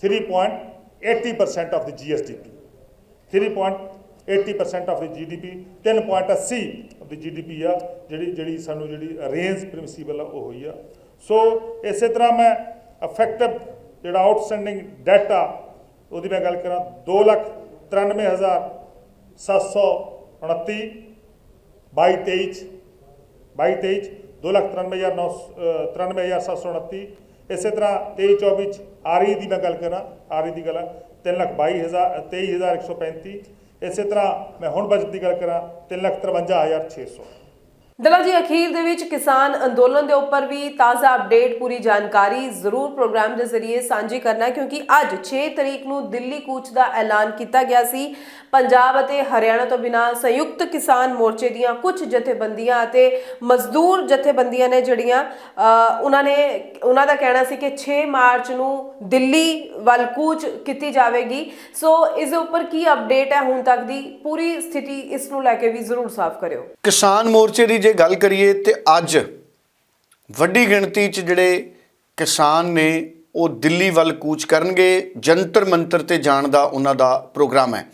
3.80% of the GSDP 3.80% of the GDP 3.80 of the GDP ਆ, ਜਿਹੜੀ ਜਿਹੜੀ ਸਾਨੂੰ ਜਿਹੜੀ ਰੇਂਜ ਪ੍ਰਿੰਸੀਪਲ ਆ, ਉਹ ਹੋਈ ਆ। ਸੋ ਇਸੇ ਤਰ੍ਹਾਂ ਮੈਂ ਅਫੈਕਟਿਵ ਜਿਹੜਾ ਆਊਟਸਟੈਂਡਿੰਗ ਡੈਟ ਆ, ਉਹਦੀ ਮੈਂ ਗੱਲ ਕਰਾਂ 2 ਲੱਖ 93729 22 23 22 23 ਦੋ ਲੱਖ 93729 ਇਸੇ ਤਰ੍ਹਾਂ 23 24 ਚ ਆਰਈ ਦੀ ਮੈਂ ਗੱਲ ਕਰਾਂ ਆਰਈ ਦੀ ਗੱਲ 322000 23135 ਇਸੇ ਤਰ੍ਹਾਂ ਮੈਂ ਹੁਣ ਬਜਟ ਦੀ ਗੱਲ ਕਰਾਂ 353600 ਦਲਾ ਜੀ ਅਖੀਰ ਦੇ ਵਿੱਚ ਕਿਸਾਨ ਅੰਦੋਲਨ ਦੇ ਉੱਪਰ ਵੀ ਤਾਜ਼ਾ ਅਪਡੇਟ ਪੂਰੀ ਜਾਣਕਾਰੀ ਜ਼ਰੂਰ ਪ੍ਰੋਗਰਾਮ ਦੇ ਜ਼ਰੀਏ ਸਾਂਝੀ ਕਰਨਾ ਕਿਉਂਕਿ ਅੱਜ 6 ਤਰੀਕ ਨੂੰ ਦਿੱਲੀ ਕੂਚ ਦਾ ਐਲਾਨ ਕੀਤਾ ਗਿਆ ਸੀ। ਪੰਜਾਬ ਅਤੇ ਹਰਿਆਣਾ ਤੋਂ ਬਿਨਾ ਸੰਯੁਕਤ ਕਿਸਾਨ ਮੋਰਚੇ ਦੀਆਂ ਕੁਝ ਜਥੇਬੰਦੀਆਂ ਅਤੇ ਮਜ਼ਦੂਰ ਜਥੇਬੰਦੀਆਂ ਨੇ ਜਿਹੜੀਆਂ ਉਹਨਾਂ ਨੇ, ਉਹਨਾਂ ਦਾ ਕਹਿਣਾ ਸੀ ਕਿ 6 ਮਾਰਚ ਨੂੰ ਦਿੱਲੀ ਵੱਲ ਕੂਚ ਕੀਤੀ ਜਾਵੇਗੀ। ਸੋ ਇਸ ਦੇ ਉੱਪਰ ਕੀ ਅਪਡੇਟ ਹੈ ਹੁਣ ਤੱਕ ਦੀ ਪੂਰੀ ਸਥਿਤੀ ਇਸ ਨੂੰ ਲੈ ਕੇ ਵੀ ਜ਼ਰੂਰ ਸਾਫ਼ ਕਰਿਓ। ਕਿਸਾਨ ਮੋਰਚੇ ਦੀ ਜੇ ਗੱਲ ਕਰੀਏ ਤੇ ਅੱਜ ਵੱਡੀ ਗਿਣਤੀ 'ਚ ਜਿਹੜੇ ਕਿਸਾਨ ਨੇ, ਉਹ ਦਿੱਲੀ ਵੱਲ ਕੂਚ ਕਰਨਗੇ, ਜੰਤਰ ਮੰਤਰ ਤੇ ਜਾਣ ਦਾ ਉਹਨਾਂ ਦਾ ਪ੍ਰੋਗਰਾਮ ਹੈ।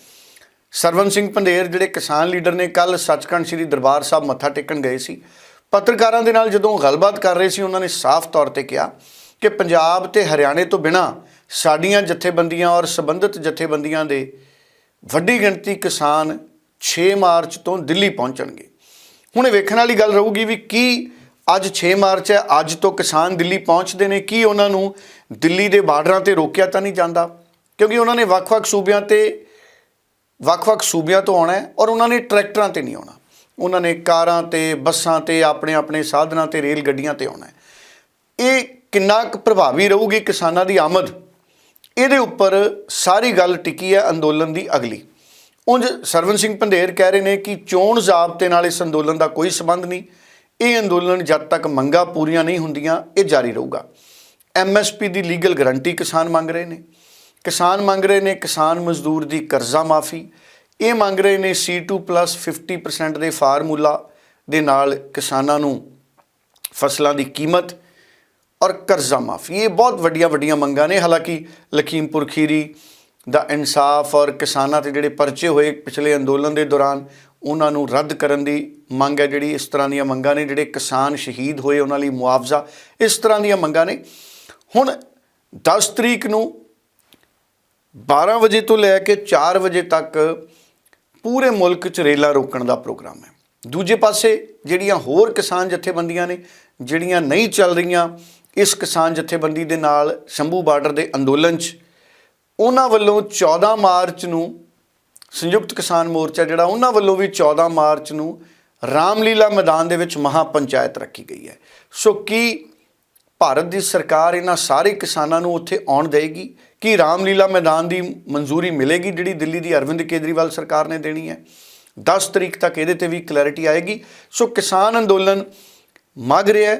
ਸਰਵਨ ਸਿੰਘ ਪੰਧੇਰ ਜਿਹੜੇ ਕਿਸਾਨ ਲੀਡਰ ਨੇ ਕੱਲ ਸੱਚਖੰਡ ਸ੍ਰੀ ਦਰਬਾਰ ਸਾਹਿਬ ਮੱਥਾ ਟੇਕਣ ਗਏ ਸੀ। ਪੱਤਰਕਾਰਾਂ ਦੇ ਨਾਲ ਜਦੋਂ ਗੱਲਬਾਤ ਕਰ ਰਹੇ ਸੀ, ਉਹਨਾਂ ਨੇ ਸਾਫ਼ ਤੌਰ ਤੇ ਕਿਹਾ ਕਿ ਪੰਜਾਬ ਤੇ ਹਰਿਆਣੇ ਤੋਂ ਬਿਨਾ ਸਾਡੀਆਂ ਜਥੇਬੰਦੀਆਂ ਔਰ ਸੰਬੰਧਿਤ ਜਥੇਬੰਦੀਆਂ ਦੇ ਵੱਡੀ ਗਿਣਤੀ ਕਿਸਾਨ 6 ਮਾਰਚ ਤੋਂ ਦਿੱਲੀ ਪਹੁੰਚਣਗੇ। ਹੁਣ ਇਹ ਵੇਖਣ ਵਾਲੀ ਗੱਲ ਰਹੂਗੀ ਵੀ ਕੀ ਅੱਜ 6 ਮਾਰਚ ਹੈ, ਅੱਜ ਤੋਂ ਕਿਸਾਨ ਦਿੱਲੀ ਪਹੁੰਚਦੇ ਨੇ, ਕੀ ਉਹਨਾਂ ਨੂੰ ਦਿੱਲੀ ਦੇ ਬਾਰਡਰਾਂ ਤੇ ਰੋਕਿਆ ਤਾਂ ਨਹੀਂ ਜਾਂਦਾ? ਕਿਉਂਕਿ ਉਹਨਾਂ ਨੇ ਵੱਖ-ਵੱਖ ਸੂਬਿਆਂ ਤੇ, ਵੱਖ-ਵੱਖ ਸੂਬਿਆਂ ਤੋਂ ਆਉਣਾ ਹੈ ਔਰ ਉਹਨਾਂ ਨੇ ਟਰੈਕਟਰਾਂ ਤੇ ਨਹੀਂ ਆਉਣਾ। ਉਹਨਾਂ ਨੇ ਕਾਰਾਂ ਤੇ, ਬੱਸਾਂ ਤੇ ਆਪਣੇ ਆਪਣੇ ਸਾਧਨਾਂ ਤੇ ਰੇਲ ਗੱਡੀਆਂ ਤੇ ਆਉਣਾ ਹੈ। ਇਹ ਕਿੰਨਾ ਕੁ ਪ੍ਰਭਾਵੀ ਰਹੂਗੀ ਕਿਸਾਨਾਂ ਦੀ ਆਮਦ? ਇਹਦੇ ਉੱਪਰ ਸਾਰੀ ਗੱਲ ਟਿਕੀ ਹੈ ਅੰਦੋਲਨ ਦੀ ਅਗਲੀ। ਉਂਝ ਸਰਵਨ ਸਿੰਘ ਪੰਧੇਰ ਕਹਿ ਰਹੇ ਨੇ ਕਿ ਚੋਣ ਜ਼ਾਬਤੇ ਨਾਲ ਇਸ ਅੰਦੋਲਨ ਦਾ ਕੋਈ ਸੰਬੰਧ ਨਹੀਂ। ਇਹ ਅੰਦੋਲਨ ਜਦ ਤੱਕ ਮੰਗਾਂ ਪੂਰੀਆਂ ਨਹੀਂ ਹੁੰਦੀਆਂ, ਇਹ ਜਾਰੀ ਰਹੂਗਾ। ਐਮਐਸਪੀ ਦੀ ਲੀਗਲ ਗਾਰੰਟੀ ਕਿਸਾਨ ਮੰਗ ਰਹੇ ਨੇ। ਕਿਸਾਨ ਮੰਗ ਰਹੇ ਨੇ ਕਿਸਾਨ ਮਜ਼ਦੂਰ ਦੀ ਕਰਜ਼ਾ ਮਾਫੀ। ਇਹ ਮੰਗ ਰਹੇ ਨੇ C2+ 50% ਦੇ ਫਾਰਮੂਲਾ ਦੇ ਨਾਲ ਕਿਸਾਨਾਂ ਨੂੰ ਫਸਲਾਂ ਦੀ ਕੀਮਤ ਔਰ ਕਰਜ਼ਾ ਮਾਫੀ। ਇਹ ਬਹੁਤ ਵੱਡੀਆਂ ਵੱਡੀਆਂ ਮੰਗਾਂ ਨੇ। ਹਾਲਾਂਕਿ ਲਖੀਮਪੁਰ ਖੀਰੀ ਦਾ ਇਨਸਾਫ ਔਰ ਕਿਸਾਨਾਂ ਤੇ ਜਿਹੜੇ ਪਰਚੇ ਹੋਏ ਪਿਛਲੇ ਅੰਦੋਲਨ ਦੇ ਦੌਰਾਨ, ਉਹਨਾਂ ਨੂੰ ਰੱਦ ਕਰਨ ਦੀ ਮੰਗ ਹੈ ਜਿਹੜੀ, ਇਸ ਤਰ੍ਹਾਂ ਦੀਆਂ ਮੰਗਾਂ ਨੇ ਜਿਹੜੇ ਕਿਸਾਨ ਸ਼ਹੀਦ ਹੋਏ ਉਹਨਾਂ ਲਈ ਮੁਆਵਜ਼ਾ, ਇਸ ਤਰ੍ਹਾਂ ਦੀਆਂ ਮੰਗਾਂ ਨੇ। ਹੁਣ 10 ਤਰੀਕ ਨੂੰ 12 ਵਜੇ ਤੋਂ ਲੈ ਕੇ 4 ਵਜੇ ਤੱਕ ਪੂਰੇ ਮੁਲਕ 'ਚ ਰੇਲਾਂ ਰੋਕਣ ਦਾ ਪ੍ਰੋਗਰਾਮ ਹੈ। ਦੂਜੇ ਪਾਸੇ ਜਿਹੜੀਆਂ ਹੋਰ ਕਿਸਾਨ ਜਥੇਬੰਦੀਆਂ ਨੇ, ਜਿਹੜੀਆਂ ਨਹੀਂ ਚੱਲ ਰਹੀਆਂ, ਇਸ ਕਿਸਾਨ ਜਥੇਬੰਦੀ ਦੇ ਨਾਲ ਸ਼ੰਭੂ ਬਾਰਡਰ ਦੇ ਅੰਦੋਲਨ 'ਚ ਉਹਨਾਂ ਵੱਲੋਂ 14 ਮਾਰਚ ਨੂੰ ਸੰਯੁਕਤ ਕਿਸਾਨ ਮੋਰਚਾ ਜਿਹੜਾ, ਉਹਨਾਂ ਵੱਲੋਂ ਵੀ 14 ਮਾਰਚ ਨੂੰ ਰਾਮਲੀਲਾ ਮੈਦਾਨ ਦੇ ਵਿੱਚ ਮਹਾ ਪੰਚਾਇਤ ਰੱਖੀ ਗਈ ਹੈ। ਸੋ ਕੀ ਭਾਰਤ ਦੀ ਸਰਕਾਰ ਇਹਨਾਂ ਸਾਰੇ ਕਿਸਾਨਾਂ ਨੂੰ ਉੱਥੇ ਆਉਣ ਦੇਗੀ ਕਿ ਰਾਮਲੀਲਾ ਮੈਦਾਨ ਦੀ ਮਨਜ਼ੂਰੀ ਮਿਲੇਗੀ ਜਿਹੜੀ ਦਿੱਲੀ ਦੀ ਅਰਵਿੰਦ ਕੇਜਰੀਵਾਲ ਸਰਕਾਰ ਨੇ ਦੇਣੀ ਹੈ? 10 ਤਰੀਕ ਤੱਕ ਇਹਦੇ ਤੇ ਵੀ ਕਲੈਰਿਟੀ ਆਏਗੀ। ਸੋ ਕਿਸਾਨ ਅੰਦੋਲਨ ਮੰਗ ਰਿਹਾ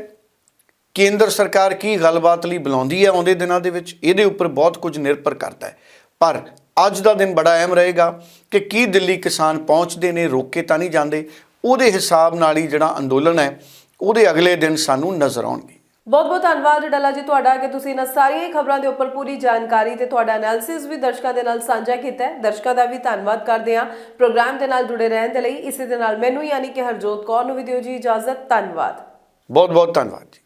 ਕੇਂਦਰ ਸਰਕਾਰ ਕੀ ਗੱਲਬਾਤ ਲਈ ਬੁਲਾਉਂਦੀ ਹੈ ਆਉਂਦੇ ਦਿਨਾਂ ਦੇ ਵਿੱਚ ਇਹਦੇ ਉੱਪਰ ਬਹੁਤ ਕੁਝ ਨਿਰਭਰ ਕਰਦਾ ਹੈ। ਪਰ ਅੱਜ ਦਾ ਦਿਨ ਬੜਾ ਅਹਿਮ ਰਹੇਗਾ ਕਿ ਕੀ ਦਿੱਲੀ ਕਿਸਾਨ ਪਹੁੰਚਦੇ ਨੇ ਰੋਕੇ ਤਾਂ ਨਹੀਂ ਜਾਂਦੇ। ਉਹਦੇ ਹਿਸਾਬ ਨਾਲ ਹੀ ਜਿਹੜਾ ਅੰਦੋਲਨ ਹੈ ਉਹਦੇ ਅਗਲੇ ਦਿਨ ਸਾਨੂੰ ਨਜ਼ਰ ਆਉਣਗੇ। ਬਹੁਤ ਬਹੁਤ ਧੰਨਵਾਦ ਡੱਲਾ ਜੀ ਤੁਹਾਡਾ ਕਿ ਤੁਸੀਂ ਇਹਨਾਂ ਸਾਰੀਆਂ ਖਬਰਾਂ ਦੇ ਉੱਪਰ ਪੂਰੀ ਜਾਣਕਾਰੀ ਤੇ ਤੁਹਾਡਾ ਐਨਾਲਿਸਿਸ ਵੀ ਦਰਸ਼ਕਾਂ ਦੇ ਨਾਲ ਸਾਂਝਾ ਕੀਤਾ ਹੈ। ਦਰਸ਼ਕਾਂ ਦਾ ਵੀ ਧੰਨਵਾਦ ਕਰਦੇ ਹਾਂ। ਪ੍ਰੋਗਰਾਮ ਦੇ ਨਾਲ ਜੁੜੇ ਰਹਿਣ ਦੇ ਲਈ ਇਸੇ ਦੇ ਨਾਲ ਮੈਨੂੰ ਯਾਨੀ ਕਿ ਹਰਜੋਤ ਕੌਰ ਨੂੰ ਵੀ ਦਿਓ ਜੀ ਇਜਾਜ਼ਤ। ਧੰਨਵਾਦ। ਬਹੁਤ ਬਹੁਤ ਧੰਨਵਾਦ ਜੀ।